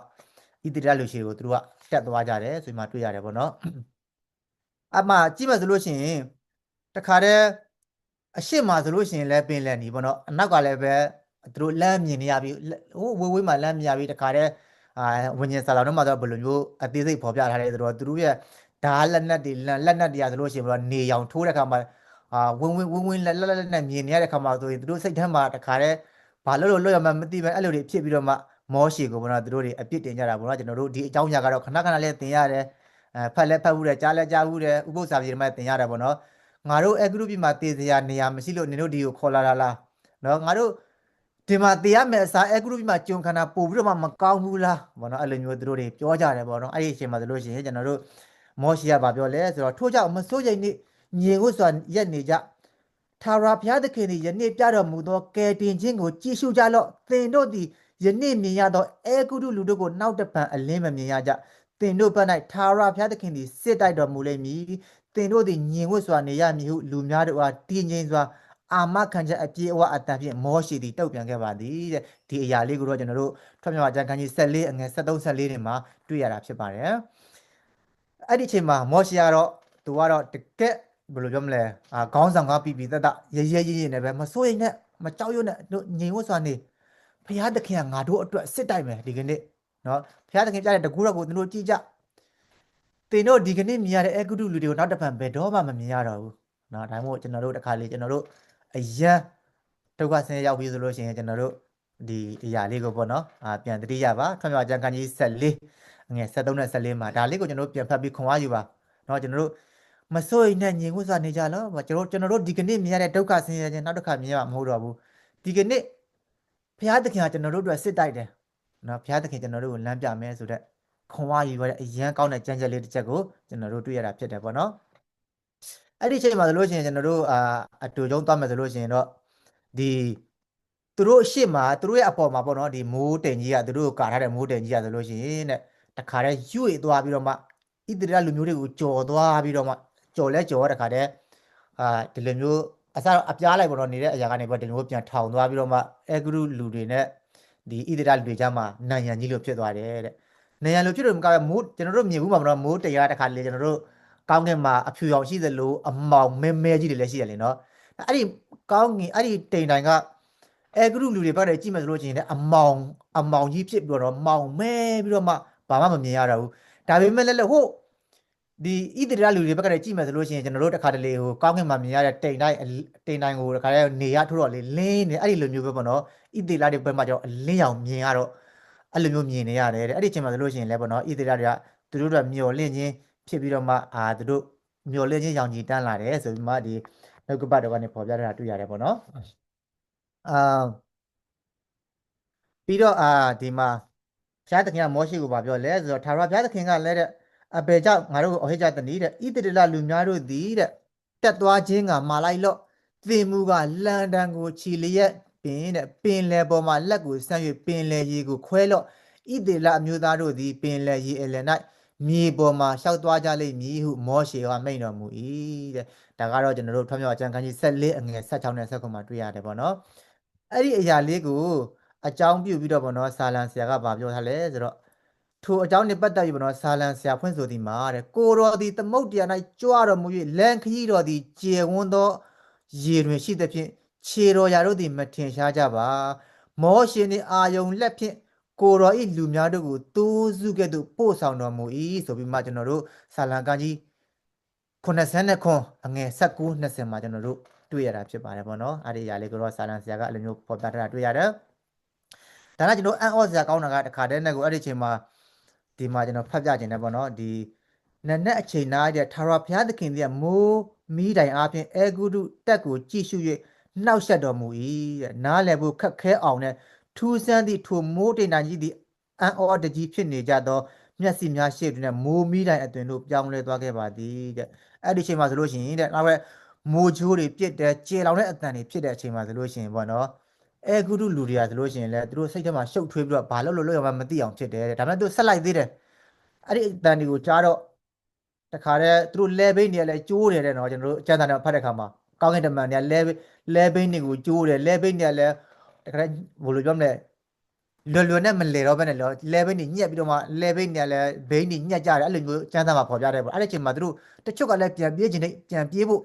Speaker 1: သရေလလူရှိကိုသူတို့က တက်သွားကြတယ်ဆိုမှတွေ့ရတယ်ပေါ့နော်အမှကြည့်မှဆိုလို့ရှိရင်တခါတည်းအရှိမဆိုလို့ရှိရင်လည်းပင်လယ်နီပေါ့နော်အနောက်ကလည်းပဲသူတို့လမ်းမြင်နေရပြီဟိုဝေးဝေးမှာလမ်းမြင်ရပြီတခါတည်းအာဝิญဉ်ဆာလောင်တော့မှတော့ဘယ်လိုမျိုးအသေးစိတ်ဖော်ပြထားတယ်ဆိုတော့သူတို့ရဲ့ဓာလက်နက်တွေလက်နက်တွေရဆိုလို့ရှိရင်ဘယ်လိုနေရောင်ထိုးတဲ့ခါမှာအာဝင်းဝင်းဝင်းဝင်းလက်လက်လက်နဲ့မြင်နေရတဲ့ခါမှာဆိုရင်သူတို့စိတ်ထဲမှာတခါတည်းဘာလို့လို့လွတ်ရမှမသိပဲအဲ့လိုတွေဖြစ်ပြီးတော့မှ မောရှေကိုဘုရားသူတို့တွေအပြစ်တင်ကြတာဘုရားကျွန်တော်တို့ဒီအကြောင်းအရာကတော့ခဏခဏလေးသင်ရတယ်အဲဖတ်လဲဖတ်ဘူးတယ်ကြားလဲကြားဘူးတယ်ဥပု္ပ္ပစာပြေမှာသင်ရတယ်ပေါ့နော်ငါတို့အဲဂရုပြည်မှာတည်စရာနေရာမရှိလို့နင်တို့ဒီကိုခေါ်လာတာလားနော်ငါတို့ဒီမှာတည်ရမယ်အစားအဲဂရုပြည်မှာကြုံခန္ဓာပို့ပြီးတော့မှမကောင်းဘူးလားပေါ့နော်အဲ့လိုမျိုးသူတို့တွေပြောကြတယ်ပေါ့နော်အဲ့ဒီအချိန်မှာဆိုလို့ရှိရင်ကျွန်တော်တို့မောရှိယဘာပြောလဲဆိုတော့ထို့ကြောင့်မစိုးရိမ်နေညင်ကိုဆိုတာရက်နေကြထာဝရဘုရားသခင်သည်ယနေ့ပြတော်မူသောကယ်တင်ခြင်းကိုကြည့်ရှုကြလော့သင်တို့သည် ယနေ့မြင်ရသောအဲဂုတုလူတို့ကိုနောက်တပံအလင်းမမြင်ရကြသင်တို့ဘက်၌ထာဝရဘုရားသခင်သည်စစ်တိုက်တော်မူလိမ့်မည်သင်တို့သည်ညင်ဝတ်စွာနေရမည်ဟုလူများတို့အားတည်ငြိမ်စွာအာမခံချက်အပြည့်အဝအတန်ဖြင့်မောရှိသည်တုတ်ပြန်ခဲ့ပါသည်တဲ့ဒီအရာလေးကိုတော့ကျွန်တော်တို့ထွက်မြောက်အကြံခန်းကြီး14အငယ်73 74တွေမှာတွေ့ရတာဖြစ်ပါတယ်အဲ့ဒီအချိန်မှာမောရှိကတော့သူကတော့တကက်ဘယ်လိုပြောမလဲအာခေါင်းဆောင်ကပြပြသက်သက်ရဲရဲရင်းရင်းနဲ့ပဲမစိုးရိမ်နဲ့မကြောက်ရွံ့နဲ့တို့ငြိမ်ဝတ်စွာနေ ဘုရားသခင်ကငါတို့အတွက်စစ်တိုက်မယ်ဒီကနေ့နော်ဘုရားသခင်ပြတဲ့တကူတော့ကိုတို့ကြည့်ကြသင်တို့ဒီကနေ့မြင်ရတဲ့အကုတုလူတွေကိုနောက်တစ်ဖန်ဘယ်တော့မှမမြင်ရတော့ဘူးနော်ဒါမှမဟုတ်ကျွန်တော်တို့တစ်ခါလေကျွန်တော်တို့အယံဒုက္ခဆင်းရဲရောက်ပြီဆိုလို့ရှိရင်ကျွန်တော်တို့ဒီအရာလေးကိုပေါ့နော်အာပြန်တတိယပါထွန်မြောက်ကြံခန်းကြီး14ငွေ73နဲ့14မှာဒါလေးကိုကျွန်တော်တို့ပြန်ဖတ်ပြီးခွန်အားယူပါနော်ကျွန်တော်တို့မစိုးရိမ်နဲ့ညင်ဝတ်စွာနေကြလောကျွန်တော်ကျွန်တော်တို့ဒီကနေ့မြင်ရတဲ့ဒုက္ခဆင်းရဲခြင်းနောက်တစ်ခါမြင်ရမှာမဟုတ်တော့ဘူးဒီကနေ့ ဘုရားသခင်ကကျွန်တော်တို့အတွက်စစ်တိုက်တယ်နော်ဘုရားသခင်ကျွန်တော်တို့ကိုလမ်းပြမယ်ဆိုတော့ခွန်အားယူရတဲ့အရန်ကောင်းတဲ့ကြံကြက်လေးတစ်ချက်ကိုကျွန်တော်တို့တွေ့ရတာဖြစ်တယ်ပေါ့နော်အဲ့ဒီအချိန်မှာဆိုလို့ရှိရင်ကျွန်တော်တို့အာအတူတုံးသွားမယ်ဆိုလို့ရှိရင်တော့ဒီသူတို့အရှိမသူတို့ရဲ့အပေါ်မှာပေါ့နော်ဒီမိုးတင်ကြီးကသူတို့ကာထားတဲ့မိုးတင်ကြီးကဆိုလို့ရှိရင်တဲ့တခါတည်းရွေ့သွားပြီးတော့မှဣသရေလလူမျိုးတွေကိုကြော်သွားပြီးတော့မှကြော်လဲကြော်တခါတည်းအာဒီလိုမျိုး အစားအပြားလိုက်ပေါ့နော်နေတဲ့အရာကနေပေါ့ဒီလိုမျိုးပြန်ထောင်သွားပြီးတော့မှအဲဂရုလူတွေနဲ့ဒီဣသရေလလူတွေကြမှာနံရံကြီးလိုဖြစ်သွားတယ်တဲ့နံရံလိုဖြစ်လို့မကပဲမိုးကျွန်တော်တို့မြင်ဘူးမှာမနော်မိုးတရားတခါလေကျွန်တော်တို့ကောင်းကင်မှာအဖြူရောင်ရှိသလိုအမောင်မဲမဲကြီးတွေလည်းရှိရလေနော်အဲ့ဒီကောင်းငင်အဲ့ဒီတိမ်တိုင်ကအဲဂရုလူတွေဘက်တည်းကြည့်မယ်ဆိုလို့ရှိရင်လည်းအမောင်အမောင်ကြီးဖြစ်ပြီးတော့မောင်မဲပြီးတော့မှဘာမှမမြင်ရတော့ဘူးဒါပေမဲ့လည်းဟုတ် ဒီဣသရေလလူတွေဘက်ကတည်းကြည့်မယ်ဆိုလို့ရှိရင်ကျွန်တော်တို့တခါတလေဟိုကောင်းကင်မှာမြင်ရတဲ့တိမ်တိုင်တိမ်တိုင်ကိုတခါတည်းနေရထိုးတော့လေလင်းနေအဲ့ဒီလိုမျိုးပဲပေါ့နော်ဣသရေလတွေဘက်မှာကျတော့အလင်းရောင်မြင်ရတော့အဲ့လိုမျိုးမြင်နေရတယ်တဲ့အဲ့ဒီအချိန်မှာဆိုလို့ရှိရင်လည်းပေါ့နော်ဣသရေလတွေကသူတို့တို့မျော်လင့်ခြင်းဖြစ်ပြီးတော့မှအာသူတို့မျော်လင့်ခြင်းရောင်ကြီးတန်းလာတယ်ဆိုပြီးမှဒီနှုတ်ကပတ်တော်ကနေပေါ်ပြထားတာတွေ့ရတယ်ပေါ့နော်အာပြီးတော့အာဒီမှာဘုရားသခင်ကမောရှိကိုပြောလဲဆိုတော့သာရဘုရားသခင်ကလည်းတဲ့ အဘေကြောင့်ငါတို့ကိုအဟိကြတနီးတဲ့ဣသရေလလူများတို့သည်တဲ့တက်သွားခြင်းကမာလိုက်လော့သင်မူကလန်တန်ကိုခြီလျက်ပင်တဲ့ပင်လယ်ပေါ်မှာလက်ကိုဆန့်၍ပင်လယ်ရေကိုခွဲလော့ဣသေလအမျိုးသားတို့သည်ပင်လယ်ရေအလယ်၌မြေပေါ်မှာရှောက်သွားကြလိမ့်မည်ဟုမောရှေကမိန့်တော်မူ၏တဲ့ဒါကတော့ကျွန်တော်တို့ထွန်းမြောက်အကျမ်းခန်းကြီး14အငယ်16နဲ့19မှာတွေ့ရတယ်ပေါ့နော်အဲ့ဒီအရာလေးကိုအကြောင်းပြုပြီးတော့ပေါ့နော်ဆာလံဆရာကဗာပြောထားလဲဆိုတော့ ထိုအကြောင်းနဲ့ပတ်သက်ပြီးပေါ့နော်ဆာလံဆရာဖွင့်ဆိုသည်မှာတဲ့ကိုတော်သည်သမုတ်တရား၌ကြွတော်မူ၍လန်ခကြီးတော်သည်ကျေဝန်းသောရေတွင်ရှိသဖြင့်ခြေတော်ရာတို့သည်မထင်ရှားကြပါမောရှင်နှင့်အာယုံလက်ဖြင့်ကိုတော်ဤလူများတို့ကိုတိုးစုကဲ့သို့ပို့ဆောင်တော်မူ၏ဆိုပြီးမှကျွန်တော်တို့ဆာလံကကြီး90ခွန်အငယ်19 20မှာကျွန်တော်တို့တွေ့ရတာဖြစ်ပါတယ်ပေါ့နော်အဲ့ဒီຢာလေးကတော့ဆာလံဆရာကအလိုမျိုးပေါ်ပြထားတာတွေ့ရတယ်ဒါကကျွန်တော်အံ့ဩစရာကောင်းတာကတခါတည်းနဲ့ကိုအဲ့ဒီအချိန်မှာ ဒီမှာကျွန်တော်ဖတ်ပြခြင်းနဲ့ပေါ့နော်ဒီနနက်အချိန်နားတဲ့ထာဝရဘုရားသခင်ရဲ့မိုးမီးတိုင်အားဖြင့်အေဂုတုတက်ကိုကြည့်ရှု၍နှောက်ဆက်တော်မူ၏တဲ့နားလည်ဖို့ခက်ခဲအောင်နဲ့ထူးဆန်းသည့်ထိုမိုးတိမ်တိုင်ကြီးသည်အံ့ဩတကြီးဖြစ်နေကြသောမျက်စိများရှေ့တွင်မိုးမီးတိုင်အသွင်တို့ပြောင်းလဲသွားခဲ့ပါသည်တဲ့အဲ့ဒီအချိန်မှာဆိုလို့ရှိရင်တဲ့နောက်ပဲမိုးချိုးတွေပြစ်တယ်ကျေလောင်တဲ့အတန်တွေဖြစ်တဲ့အချိန်မှာဆိုလို့ရှိရင်ပေါ့နော် အဲကုတုလူတွေကဆိုလို့ရှိရင်လည်းသူတို့စိတ်ထဲမှာရှုပ်ထွေးပြီးတော့ဘာလို့လို့လို့ရမှမသိအောင်ဖြစ်တယ်တဲ့ဒါပေမဲ့သူဆက်လိုက်သေးတယ်အဲ့ဒီအတန်တွေကိုကြားတော့တခါတည်းသူတို့လဲဘိန်းတွေလည်းကျိုးတယ်တဲ့နော်ကျွန်တော်တို့အကျဉ်းသားတွေဖတ်တဲ့ခါမှာကောင်းကင်တမန်တွေကလဲလဲဘိန်းတွေကိုကျိုးတယ်လဲဘိန်းတွေကလည်းတခါတည်းဘယ်လိုပြောမလဲလွယ်လွယ်နဲ့မလဲတော့ဘဲနဲ့လောလဲဘိန်းတွေညက်ပြီးတော့မှလဲဘိန်းတွေကလည်းဘိန်းတွေညက်ကြတယ်အဲ့လိုမျိုးအကျဉ်းသားမှာပေါ်ပြတယ်ပေါ့အဲ့ဒီအချိန်မှာသူတို့တချို့ကလည်းပြန်ပြေးခြင်းနဲ့ပြန်ပြေးဖို့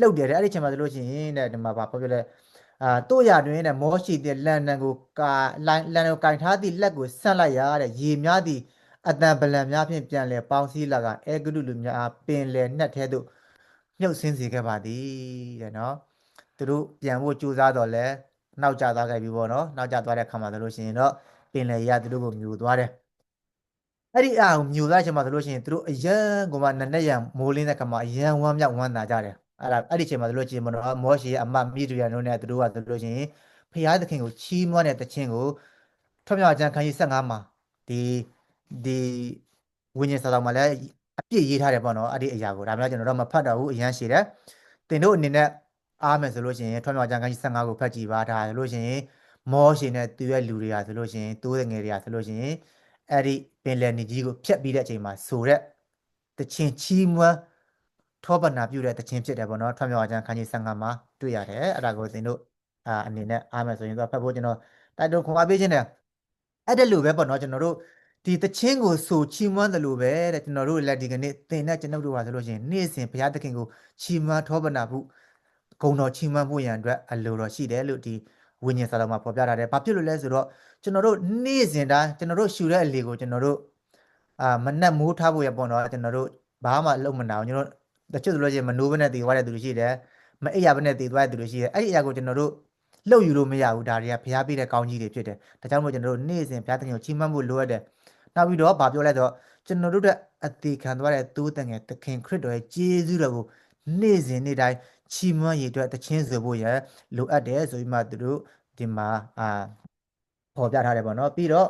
Speaker 1: လှုပ်တယ်တဲ့အဲ့ဒီအချိန်မှာဆိုလို့ရှိရင်တဲ့ဒီမှာဘာပြောပြလဲ အာတို့ရတွင်တဲ့မောရှိတဲ့လန်နံကိုကာလန်လန်ကိုကင်ထားသည့်လက်ကိုဆန့်လိုက်ရတဲ့ရေများသည့်အတန်ပလံများဖြင့်ပြန်လဲပေါင်းစည်းလာကအဲဂရုလူများပင်လဲနှက်ထဲသို့မြုပ်ဆင်းစေခဲ့ပါသည်တဲ့နော်သူတို့ပြန်ဖို့ကြိုးစားတော့လဲနောက်ကျသွားခဲ့ပြီပေါ့နော်နောက်ကျသွားတဲ့ခါမှာဆိုလို့ရှိရင်တော့ပင်လဲရသူတို့ကိုမြူသွားတယ်အဲ့ဒီအားကိုမြူသွားချိန်မှာဆိုလို့ရှိရင်သူတို့အရန်ကိုမှနက်နက်ရံမိုးလင်းတဲ့ခါမှာအရန်ဝမ်းမြောက်ဝမ်းသာကြတယ် အဲ့ဒါအဲ့ဒီချိန်မှာဆိုလို့ရှိရင်မတော်မောရှိအမမိတူရနုနဲ့သူတို့ကဆိုလို့ရှိရင်ဖရာသခင်ကိုချီးမွမ်းတဲ့တခြင်းကိုထွတ်မြောက်ကျမ်းခန်းကြီး15မှာဒီဒီဝိညာဉ်စာဆောင်မှာလည်းအပြည့်ရေးထားတယ်ပေါ့နော်အဲ့ဒီအရာကိုဒါမှမဟုတ်ကျွန်တော်တို့မဖတ်တော့ဘူးအရန်ရှိတယ်သင်တို့အနေနဲ့အားမယ်ဆိုလို့ရှိရင်ထွတ်မြောက်ကျမ်းခန်းကြီး15ကိုဖတ်ကြည့်ပါဒါဆိုလို့ရှိရင်မောရှိနဲ့သူရဲ့လူတွေကဆိုလို့ရှိရင်တိုးတဲ့ငယ်တွေကဆိုလို့ရှိရင်အဲ့ဒီပင်လယ်နေကြီးကိုဖြတ်ပြီးတဲ့အချိန်မှာဆိုတဲ့တခြင်းချီးမွမ်း ထောပနာပြုတဲ့တခြင်းဖြစ်တယ်ပေါ့နော်ထွတ်မြောက်ကျမ်းခန်းကြီး15မှာတွေ့ရတယ်အဲ့ဒါကိုသင်တို့အာအနေနဲ့အားမယ်ဆိုရင်တော့ဖတ်ဖို့ကျွန်တော်တိုက်တွန်းခွန်အားပေးခြင်းတယ်အဲ့ဒါလိုပဲပေါ့နော်ကျွန်တော်တို့ဒီတခြင်းကိုဆိုချီးမွမ်းတယ်လို့ပဲတဲ့ကျွန်တော်တို့လည်းဒီကနေ့သင်တဲ့ကျွန်ုပ်တို့ပါဆိုလို့ရှိရင်နေ့စဉ်ဘုရားသခင်ကိုချီးမွမ်းထောပနာဖို့ဂုဏ်တော်ချီးမွမ်းဖို့ရန်အတွက်အလိုတော်ရှိတယ်လို့ဒီဝိညာဉ်စာတော်မှာဖော်ပြထားတယ်။ဘာဖြစ်လို့လဲဆိုတော့ကျွန်တော်တို့နေ့စဉ်တိုင်းကျွန်တော်တို့ရှူတဲ့အလေကိုကျွန်တော်တို့အာမနက်မိုးထားဖို့ရပေါ့နော်ကျွန်တော်တို့ဘာမှလုံးမနာဘူးကျွန်တော် တချို့ဆိုလို့ရှိရင်မနိုးဘဲနဲ့တည်သွားတဲ့သူတွေရှိတယ်။မအိပ်ရဘဲနဲ့တည်သွားတဲ့သူတွေရှိတယ်။အဲ့ဒီအရာကိုကျွန်တော်တို့လှုပ်ယူလို့မရဘူးဒါတွေကဘုရားပေးတဲ့ကောင်းကြီးတွေဖြစ်တယ်။ဒါကြောင့်မို့ကျွန်တော်တို့နေ့စဉ်ဘုရားသခင်ကိုချီးမွမ်းဖို့လိုအပ်တယ်။နောက်ပြီးတော့ဗာပြောလိုက်တော့ကျွန်တော်တို့တဲ့အသေးခံသွားတဲ့သိုးတငယ်သခင်ခရစ်တော်ရဲ့ကျေးဇူးတော်ကိုနေ့စဉ်နေ့တိုင်းချီးမွမ်းရည်အတွက်တခြင်းဆိုဖို့ရလိုအပ်တယ်ဆိုပြီးမှသူတို့ဒီမှာအာဖော်ပြထားတယ်ပေါ့နော်ပြီးတော့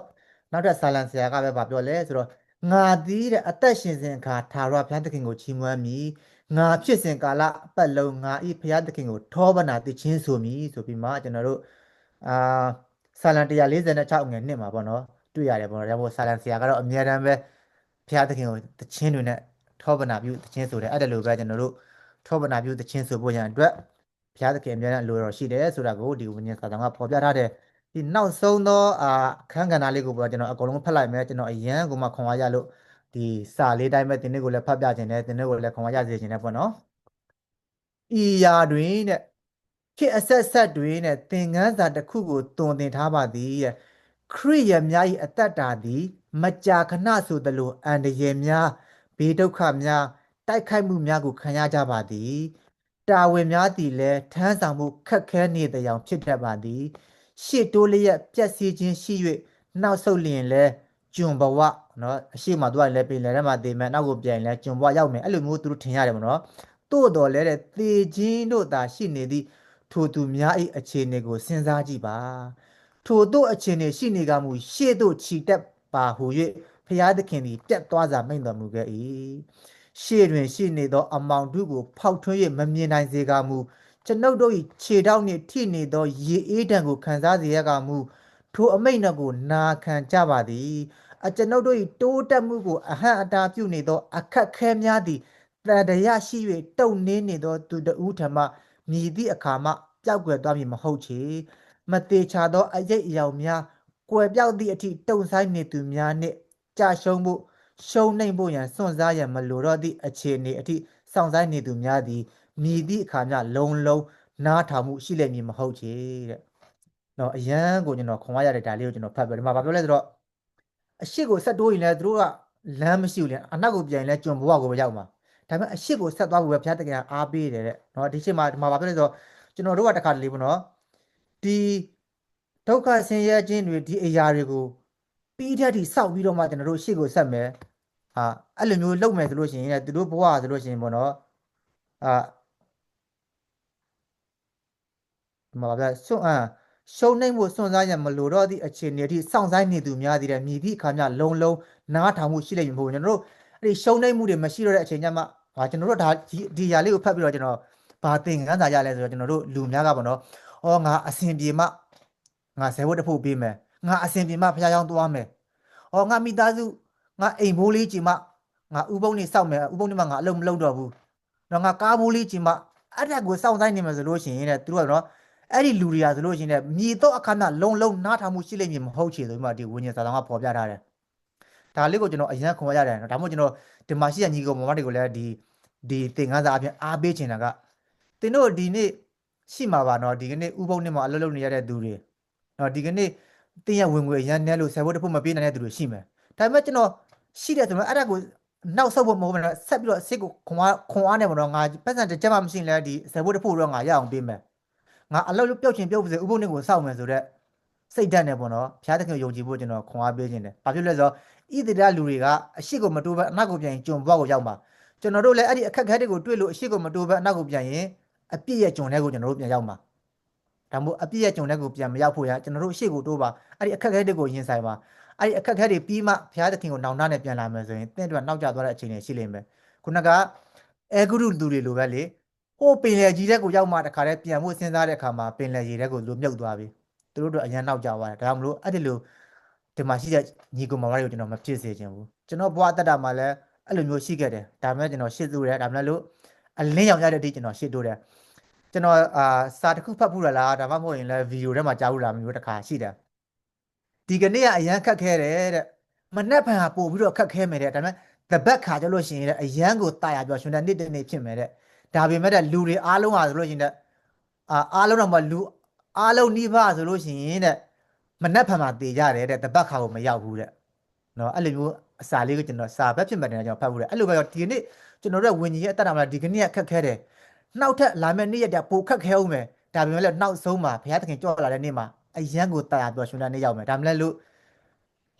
Speaker 1: နောက်ထပ်ဆာလန်ဆရာကပဲဗာပြောလဲဆိုတော့ ငါသည်တဲ့အသက်ရှင်စဉ်အခါသာရဘုရားသခင်ကိုချီးမွမ်းမည်ငါဖြစ်စဉ်ကာလအပတ်လုံးငါဤဘုရားသခင်ကိုထောပနာတည်ခြင်းဆိုမည်ဆိုပြီးမှကျွန်တော်တို့အာဆာလန်146ငယ်နှစ်မှာပေါ့နော်တွေ့ရတယ်ပေါ့နော်ဒါပေမဲ့ဆာလန်ဆရာကတော့အများတမ်းပဲဘုရားသခင်ကိုတခြင်းတွေနဲ့ထောပနာပြုတခြင်းဆိုတယ်အဲ့ဒါလိုပဲကျွန်တော်တို့ထောပနာပြုတခြင်းဆိုဖို့ရန်အတွက်ဘုရားသခင်အများနဲ့လိုတော်ရှိတယ်ဆိုတာကိုဒီဝိညာဉ်စာဆောင်ကဖော်ပြထားတယ် ဒီနောက်ဆုံးသောအာအခန်းကဏ္ဍလေးကိုပေါ့ကျွန်တော်အကုန်လုံးဖတ်လိုက်မယ်ကျွန်တော်အရန်ကိုမှခွန်အားရလို့ဒီစာလေးတိုင်းပဲတင်းတွေကိုလည်းဖတ်ပြခြင်းနဲ့တင်းတွေကိုလည်းခွန်အားရစေခြင်းနဲ့ပေါ့နော်ဤရာတွင်တဲ့ခေအဆက်ဆက်တွင်တဲ့သင်္ကန်းစာတစ်ခုကိုတုံတင်ထားပါသည်တဲ့ခရိယများ၏အသက်တာသည် မကြာခဏဆိုသလိုအန္တရာယ်များဘေးဒုက္ခများတိုက်ခိုက်မှုများကိုခံရကြပါသည်တာဝန်များသည်လည်းထမ်းဆောင်မှုခက်ခဲနေတဲ့အကြောင်းဖြစ်တတ်ပါသည် ရှေ့တိုးလျက်ပြက်စီးခြင်းရှိ၍နောက်ဆုတ်လျင်လဲကျွန်ဘဝနော်အရှိမသူကလည်းပြင်လဲထဲမှာသေမယ်နောက်ကိုပြန်လဲကျွန်ဘဝရောက်မယ်အဲ့လိုမျိုးသူတို့ထင်ရတယ်မနော်သို့တော်လဲတဲ့သေခြင်းတို့သာရှိနေသည့်ထိုသူများ၏အခြေအနေကိုစဉ်းစားကြည့်ပါထိုတို့အခြေအနေရှိနေကမူရှေ့သို့ခြိတက်ပါဟု၍ဖျားသခင်သည်ပြတ်သွားစာမိန်တော်မူခဲ့၏ရှေ့တွင်ရှိနေသော အမောင်တို့ကိုဖောက်ထွင်း၍မမြင်နိုင်စေကမူ ကျွန်ုပ်တို့၏ခြေထောက်နှင့်ထိနေသော ရေအေးတံကိုခံစားစေရကမူထိုအမိန့်နှကိုနာခံကြပါသည်အကျွန်ုပ်တို့၏တိုးတက်မှုကိုအဟံအတာပြုနေသော အခက်ခဲများသည်တန်တရာရှိ၍တုံနှင်းနေသော သူတဦးထံမှမြည်သည့်အခါမှပျောက်ကွယ်သွားမည်မဟုတ်ချေမသေးချာသောအရေးအယောင်များကွယ်ပြောက်သည့်အထိတုံဆိုင်နေသူများနှင့်ကြာရှုံးဖို့ရှုံးနှိမ်ဖို့ရန်စွန့်စားရန်မလိုတော့သည့်အခြေအနေအထိစောင့်ဆိုင်နေသူများသည် မြည်သည့်အခါမျှလုံလုံနားထောင်မှုရှိလိမ့်မည်မဟုတ်ချေတဲ့။နော်အရန်ကိုကျွန်တော်ခွန်အားရတဲ့ဒါလေးကိုကျွန်တော်ဖတ်ပြတယ်။ဒီမှာဘာပြောလဲဆိုတော့အရှိကိုဆက်တိုးရင်လည်းသူတို့ကလမ်းမရှိဘူးလေအနောက်ကိုပြန်ရင်လည်းကျွန်ဘဝကိုပဲရောက်မှာ။ဒါပေမဲ့အရှိကိုဆက်သွားဖို့ပဲဘုရားတကယ်အားပေးတယ်တဲ့။နော်ဒီချိန်မှာဒီမှာဘာပြောလဲဆိုတော့ကျွန်တော်တို့ကတခါတလေပေါ့နော်။ဒီဒုက္ခဆင်းရဲခြင်းတွေဒီအရာတွေကိုပြီးတဲ့ထိစောက်ပြီးတော့မှကျွန်တော်တို့ရှေ့ကိုဆက်မယ်။ဟာအဲ့လိုမျိုးလုပ်မယ်ဆိုလို့ရှိရင်သူတို့ဘဝဆိုလို့ရှိရင်ပေါ့နော်။အာ ဒီမှာဗျာစွန့်အံရှုံနှိမ့်မှုစွန့်စားရမလို့တော့သည့်အခြေအနေအထိစောင့်ဆိုင်နေသူများသည်တဲ့မြည်သည့်အခါမျှလုံလုံနားထောင်မှုရှိလိမ့်မဟုတ်ကျွန်တော်တို့အဲ့ဒီရှုံနှိမ့်မှုတွေမရှိတော့တဲ့အချိန်ကျမှဟာကျွန်တော်တို့ဒါဒီဒီຢာလေးကိုဖတ်ပြီးတော့ကျွန်တော်ဘာသင်ခန်းစာရလဲဆိုတော့ကျွန်တော်တို့လူများကပေါ့နော်။အော်ငါအစဉ်ပြေမှငါဇေဝတ်တစ်ဖို့ပေးမယ်။ငါအစဉ်ပြေမှဖျားယောင်းသွားမယ်။အော်ငါမိသားစုငါအိမ်မိုးလေးကြည်မှငါဥပုံနေစောက်မယ်ဥပုံနေမှငါအလုံးမလုပ်တော့ဘူး။တော့ငါကားမိုးလေးကြည်မှအဲ့ဒါကိုစောင့်ဆိုင်နေမှာဆိုလို့ရှိရင်တဲ့သူတို့ကနော် အဲ့ဒီလူတွေကဆိုလို့ရှိရင်မြည်တော့အခါနဲ့လုံလုံနားထောင်မှုရှိလိမ့်မည်မဟုတ်ချေဆိုပြီးမှဒီဝိညာဉ်စာဆောင်ကပေါ်ပြထားတယ်ဒါလေးကိုကျွန်တော်အရင်ခွန်ရတယ်နော်ဒါမှမဟုတ်ကျွန်တော်ဒီမှာရှိတဲ့ညီကောင်မမတွေကိုလည်းဒီဒီသင်္ကန်းစာအပြင်အားပေးချင်တာကသင်တို့ဒီနေ့ရှိမှာပါနော်ဒီကနေ့ဥပုံနေ့မှာအလုပ်လုပ်နေရတဲ့သူတွေနော်ဒီကနေ့တင်းရဝင်ငွေရန်နဲလို့ဆယ်ဖို့တစ်ဖို့မပေးနိုင်တဲ့သူတွေရှိမယ်ဒါပေမဲ့ကျွန်တော်ရှိတယ်ဆိုတော့အဲ့ဒါကိုနောက်ဆုတ်ဖို့မဟုတ်ဘူးနော်ဆက်ပြီးတော့စစ်ကိုခွန်အားခွန်အားနဲ့ပေါ့နော်ငါပတ်စံတစ်ချက်မှမရှိရင်လည်းဒီဆယ်ဖို့တစ်ဖို့တော့ငါရအောင်ပေးမယ် ငါအလုပ်လုပ်ပြုတ်ချင်ပြုတ်ပါစေဥပုပ်နေ့ကိုစောင့်မယ်ဆိုတော့စိတ်ဓာတ်နဲ့ပေါ့နော်ဘုရားသခင်ယုံကြည်ဖို့ကျွန်တော်ခွန်အားပေးခြင်းတယ်။ဘာဖြစ်လဲဆိုတော့ဣသရေလလူတွေကအရှိကိုမတိုးဘဲအနောက်ကိုပြန်ရင်ကျွန်ဘွားကိုရောက်မှာကျွန်တော်တို့လည်းအဲ့ဒီအခက်အခဲတွေကိုတွေ့လို့အရှိကိုမတိုးဘဲအနောက်ကိုပြန်ရင်အပြစ်ရဲ့ကျွန်တဲ့ကိုကျွန်တော်တို့ပြန်ရောက်မှာဒါမို့အပြစ်ရဲ့ကျွန်တဲ့ကိုပြန်မရောက်ဖို့ရကျွန်တော်တို့အရှိကိုတိုးပါအဲ့ဒီအခက်အခဲတွေကိုရင်ဆိုင်ပါအဲ့ဒီအခက်အခဲတွေပြီးမှဘုရားသခင်ကိုနောင်တနဲ့ပြန်လာမယ်ဆိုရင်တင့်အတွက်နောက်ကျသွားတဲ့အချိန်တွေရှိလိမ့်မယ်ခုနကအဲဂုရုလူတွေလိုပဲလေ ဟိုပင်လယ်ကြီးတဲ့ကိုရောက်မှတခါတည်းပြန်ဖို့စဉ်းစားတဲ့အခါမှာပင်လယ်ကြီးတဲ့ကိုလူမြုပ်သွားပြီသူတို့တို့အရန်နောက်ကျသွားတယ်ဒါကြောင့်မလို့အဲ့ဒီလိုဒီမှာရှိတဲ့ညီကောင်မတွေကိုကျွန်တော်မဖြစ်စေချင်ဘူးကျွန်တော်ဘဝတက်တာမှာလည်းအဲ့လိုမျိုးရှိခဲ့တယ်ဒါပေမဲ့ကျွန်တော်ရှစ်သူတယ်ဒါပေမဲ့လို့အလင်းရောင်ရတဲ့အထိကျွန်တော်ရှစ်တိုးတယ်ကျွန်တော်အာစာတစ်ခုဖတ်ဖို့လားဒါမှမဟုတ်ရင်လည်းဗီဒီယိုထဲမှာကြားဖို့လားမျိုးတစ်ခါရှိတယ်ဒီကနေ့ကအရန်ခက်ခဲတယ်တဲ့မနှက်ဖန်ဟာပို့ပြီးတော့ခက်ခဲမယ်တဲ့ဒါပေမဲ့တပတ်ခါကြလို့ရှိရင်လည်းအရန်ကိုတာယာပြောရှင်တဲ့နေ့တနေ့ဖြစ်မယ်တဲ့ ဒါပေမဲ့တဲ့လူတွေအားလုံးဟာဆိုလို့ရှိရင်တဲ့အာအားလုံးတော့မလူအားလုံးနှိပါဆိုလို့ရှိရင်တဲ့မနှက်ဖန်မှာတည်ကြတယ်တဲ့တပတ်ခါကိုမရောက်ဘူးတဲ့နော်အဲ့လိုမျိုးအစာလေးကိုကျွန်တော်စာဘက်ဖြစ်မှတ်တယ်ကျွန်တော်ဖတ်ဘူးတဲ့အဲ့လိုပဲဒီနေ့ကျွန်တော်တို့ဝิญကြီးရဲ့အတ္တမှာဒီကနေ့ကခက်ခဲတယ်နောက်ထပ်လာမယ့်နေ့ရက်တည်းပိုခက်ခဲအောင်မယ်ဒါပေမဲ့လည်းနောက်ဆုံးမှာဘုရားသခင်ကြောက်လာတဲ့နေ့မှာအရန်ကိုတာယာပြောရှင်တဲ့နေ့ရောက်မယ်ဒါမှလည်းလို့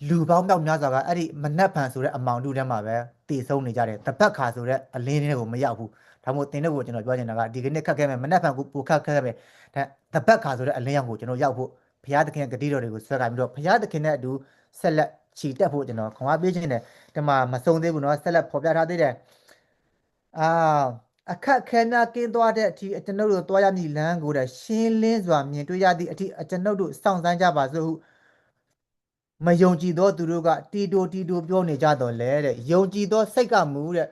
Speaker 1: လူပေါင်းမြောက်များစွာကအဲ့ဒီမနှက်ဖန်ဆိုတဲ့အမောင်တူထဲမှာပဲတည်ဆုံးနေကြတယ်တပတ်ခါဆိုတဲ့အလင်းတွေကိုမရောက်ဘူး ဒါမို့တင်တဲ့ကိုကျွန်တော်ပြောချင်တာကဒီကနေ့ခက်ခဲမယ်မနှက်ဖန်ကိုပိုခက်ခဲမယ်ဒါတပတ်ခါဆိုတဲ့အလင်းရောက်ကိုကျွန်တော်ရောက်ဖို့ဘုရားသခင်ရဲ့ဂတိတော်တွေကိုဆွဲကပြီးတော့ဘုရားသခင်နဲ့အတူဆက်လက်ခြီတက်ဖို့ကျွန်တော်ခွန်အားပေးခြင်းနဲ့ဒီမှာမဆုံးသေးဘူးเนาะဆက်လက်ဖော်ပြထားသေးတယ်အာအခက်ခဲများကင်းသွားတဲ့အထိကျွန်ုပ်တို့သွားရမည်လမ်းကိုတဲ့ရှင်းလင်းစွာမြင်တွေ့ရသည့်အထိကျွန်ုပ်တို့စောင့်ဆိုင်းကြပါစို့ဟုမယုံကြည်သောသူတို့ကတီတိုတီတိုပြောနေကြတော့လေတဲ့ယုံကြည်သောစိတ်ကမူတဲ့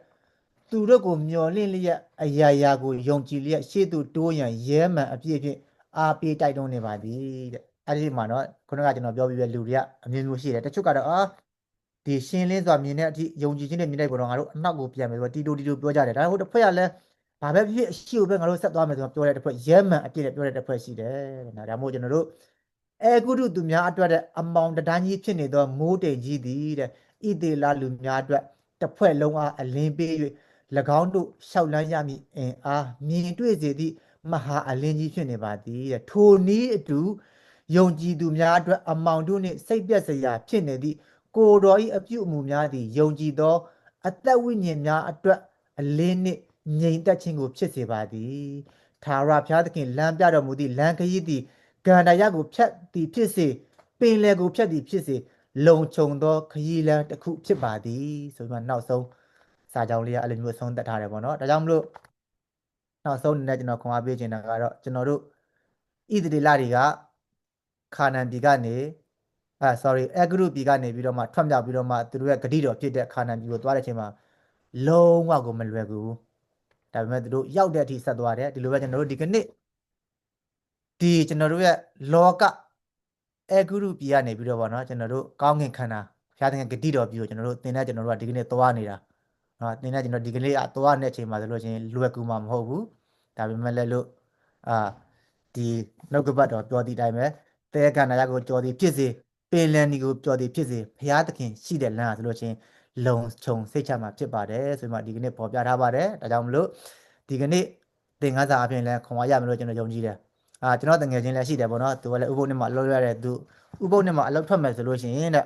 Speaker 1: သူတို့ကိုမျော်လင့်လျက်အရာရာကိုယုံကြည်လျက်ရှေ့သို့တိုးရန်ရဲမှန်အပြည့်ဖြင့်အားပေးတိုက်တွန်းနေပါသည်တဲ့အဲ့ဒီမှာတော့ခုနကကျွန်တော်ပြောပြီးပဲလူတွေကအမျိုးမျိုးရှိတယ်တချို့ကတော့အာဒီရှင်းလင်းစွာမြင်တဲ့အထိယုံကြည်ခြင်းနဲ့မြင်တဲ့ပေါ်တော့ငါတို့အနောက်ကိုပြန်မယ်ဆိုတော့တီတိုတီတိုပြောကြတယ်ဒါဟိုတစ်ဖက်ကလည်းဘာပဲဖြစ်ဖြစ်အရှိကိုပဲငါတို့ဆက်သွားမယ်ဆိုတော့ပြောတဲ့တစ်ဖက်ရဲမှန်အပြည့်နဲ့ပြောတဲ့တစ်ဖက်ရှိတယ်တဲ့ဒါမှမဟုတ်ကျွန်တော်တို့အဲကုတုသူများအတွက်တဲ့အမောင်တန်းကြီးဖြစ်နေသောမိုးတိမ်ကြီးသည်တဲ့ဣသေလလူများအတွက်တစ်ဖွဲ့လုံးအားအလင်းပေး၍၎ င်းတို့ရှောက်လန်းရမည်အင်အားမြင်တွေ့စေသည့်မဟာအလင်းကြီးဖြစ်နေပါသည်တဲ့ထိုနည်းအတူယုံကြည်သူများအတွက်အမောင်တို့နှင့်စိတ်ပြက်စရာဖြစ်နေသည့်ကိုတော်၏အပြုအမူများသည်ယုံကြည်သော အသက်ဝိညာဉ်များအတွက်အလင်းနှင့်ငြိမ်သက်ခြင်းကိုဖြစ်စေပါသည်သာရဘုရားသခင်လမ်းပြတော်မူသည့်လမ်းခရီးသည်ကန္တာရကိုဖြတ်သည်ဖြစ်စေပင်လယ်ကိုဖြတ်သည်ဖြစ်စေလုံခြုံသောခရီးလမ်းတစ်ခုဖြစ်ပါသည်ဆိုပြီးမှနောက်ဆုံး စာကြောင်းလေးကအဲ့လိုမျိုးဆုံးသက်ထားတယ်ပေါ့နော်ဒါကြောင့်မလို့နောက်ဆုံးအနေနဲ့ကျွန်တော်ခွန်အားပေးချင်တာကတော့ကျွန်တော်တို့ဣသရေလတွေကခါနန်ပြည်ကနေအာ sorry အဂရုပြည်ကနေပြီးတော့မှထွက်မြောက်ပြီးတော့မှသူတို့ရဲ့ဂတိတော်ဖြစ်တဲ့ခါနန်ပြည်ကိုသွားတဲ့အချိန်မှာလုံးဝကိုမလွယ်ဘူးဒါပေမဲ့သူတို့ရောက်တဲ့အထိဆက်သွားတယ်ဒီလိုပဲကျွန်တော်တို့ဒီကနေ့ဒီကျွန်တော်တို့ရဲ့လောကအဂရုပြည်ကနေပြီးတော့ဗောနော်ကျွန်တော်တို့ကောင်းငင်ခန္ဓာဘုရားသခင်ဂတိတော်ပြည်ကိုကျွန်တော်တို့သင်တဲ့ကျွန်တော်တို့ကဒီကနေ့သွားနေတာ နော်သင်တဲ့ကျွန်တော်ဒီကနေ့အသွားတဲ့အချိန်မှာဆိုလို့ချင်းလွယ်ကူမှာမဟုတ်ဘူးဒါပေမဲ့လည်းလို့အာဒီနှုတ်ကပတ်တော်ပြောသည့်အတိုင်းပဲတဲခန္ဓာရကိုကြော်သည်ဖြစ်စေပင်လန်ဒီကိုကြော်သည်ဖြစ်စေဘုရားသခင်ရှိတဲ့လမ်းဟာဆိုလို့ချင်းလုံခြုံစိတ်ချမှာဖြစ်ပါတယ်ဆိုမှဒီကနေ့ပေါ်ပြထားပါတယ်ဒါကြောင့်မလို့ဒီကနေ့သင်္ကန်းစာအပြင်လည်းခွန်အားရမယ်လို့ကျွန်တော်ယုံကြည်တယ်အာကျွန်တော်တငယ်ချင်းလည်းရှိတယ်ပေါ့နော်သူကလည်းဥပုပ်နဲ့မှအလုပ်ရတဲ့သူဥပုပ်နဲ့မှအလုပ်ထွက်မယ်ဆိုလို့ရှိရင်တဲ့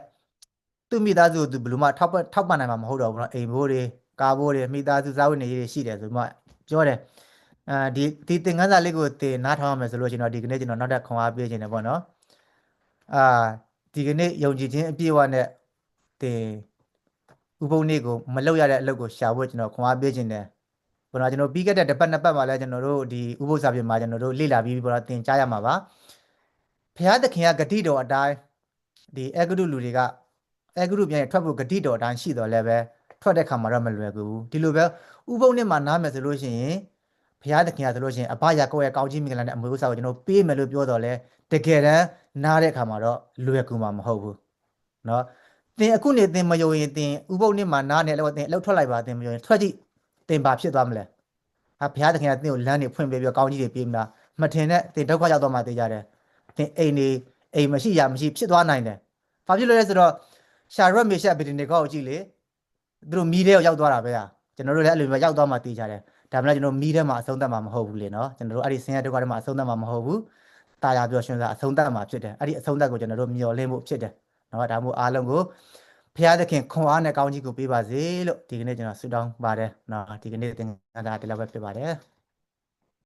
Speaker 1: သူမိသားစုသူဘယ်လိုမှထောက်ပထောက်ပံ့နိုင်မှာမဟုတ်တော့ဘူးနော်အိမ်ဘိုးတွေ ကာဘိုးတွေမိသားစုစားဝတ်နေရေးတွေရှိတယ်ဆိုမှပြောတယ်အာဒီဒီသင်ခန်းစာလေးကိုသင်နားထောင်ရမယ်ဆိုလို့ရှိရင်တော့ဒီကနေ့ကျွန်တော်နောက်ထပ်ခွန်အားပေးခြင်းတယ်ပေါ့နော်အာဒီကနေ့ယုံကြည်ခြင်းအပြည့်အဝနဲ့သင်ဥပုံနေ့ကိုမလုပ်ရတဲ့အလုပ်ကိုရှာဖို့ကျွန်တော်ခွန်အားပေးခြင်းတယ်ဘုရားကျွန်တော်ပြီးခဲ့တဲ့တစ်ပတ်နှစ်ပတ်မှာလည်းကျွန်တော်တို့ဒီဥပုသ္စာပြင်မှာကျွန်တော်တို့လေ့လာပြီးဘုရားသင်ကြားရမှာပါဘုရားသခင်ကဂတိတော်အတိုင်းဒီအဂရုလူတွေကအဂရုပြန်ထွက်ဖို့ဂတိတော်အတိုင်းရှိတော်လဲပဲ ထွက်တဲ့ခါမှာတော့မလွယ်ဘူးဒီလိုပဲဥပုံနဲ့မှာနားမယ်ဆိုလို့ရှိရင်ဘုရားသခင်ကဆိုလို့ရှိရင်အဘယာကိုရဲ့ကောင်းကြီးမင်္ဂလာနဲ့အမွေဥစ္စာကိုကျွန်တော်ပေးမယ်လို့ပြောတော်လဲတကယ်တမ်းနားတဲ့ခါမှာတော့လွယ်ကူမှာမဟုတ်ဘူးเนาะသင်အခုနေသင်မယုံရင်သင်ဥပုံနဲ့မှာနားနေလို့သင်အလောက်ထွက်လိုက်ပါသင်မယုံရင်ထွက်ကြည့်သင်ဘာဖြစ်သွားမလဲဟာဘုရားသခင်ကသင်ကိုလမ်းတွေဖွင့်ပေးပြီးကောင်းကြီးတွေပေးမလားမထင်နဲ့သင်ဒုက္ခရောက်တော့မှသိကြတယ်သင်အိမ်နေအိမ်မရှိရမရှိဖြစ်သွားနိုင်တယ်ဘာဖြစ်လို့လဲဆိုတော့ရှာရွက်မေရှက်ဗီဒီနေကောကိုကြည့်လေ သူတို့မီးထဲကိုရောက်သွားတာပဲဟာကျွန်တော်တို့လည်းအဲ့လိုပဲရောက်သွားမှသိကြတယ်ဒါမှမဟုတ်ကျွန်တော်မီးထဲမှာအဆုံးသတ်မှာမဟုတ်ဘူးလေနော်ကျွန်တော်တို့အဲ့ဒီဆင်းရဲဒုက္ခတွေမှာအဆုံးသတ်မှာမဟုတ်ဘူးတာယာပြောရှင်စားအဆုံးသတ်မှာဖြစ်တယ်အဲ့ဒီအဆုံးသတ်ကိုကျွန်တော်တို့မျှော်လင့်မှုဖြစ်တယ်နော်ဒါမှမဟုတ်အားလုံးကိုဘုဖရာသခင်ခွန်အားနဲ့ကောင်းကြီးကိုပေးပါစေလို့ဒီကနေ့ကျွန်တော်ဆုတောင်းပါတယ်နော်ဒီကနေ့သင်္ကန်းသားဒီလောက်ပဲဖြစ်ပါတယ်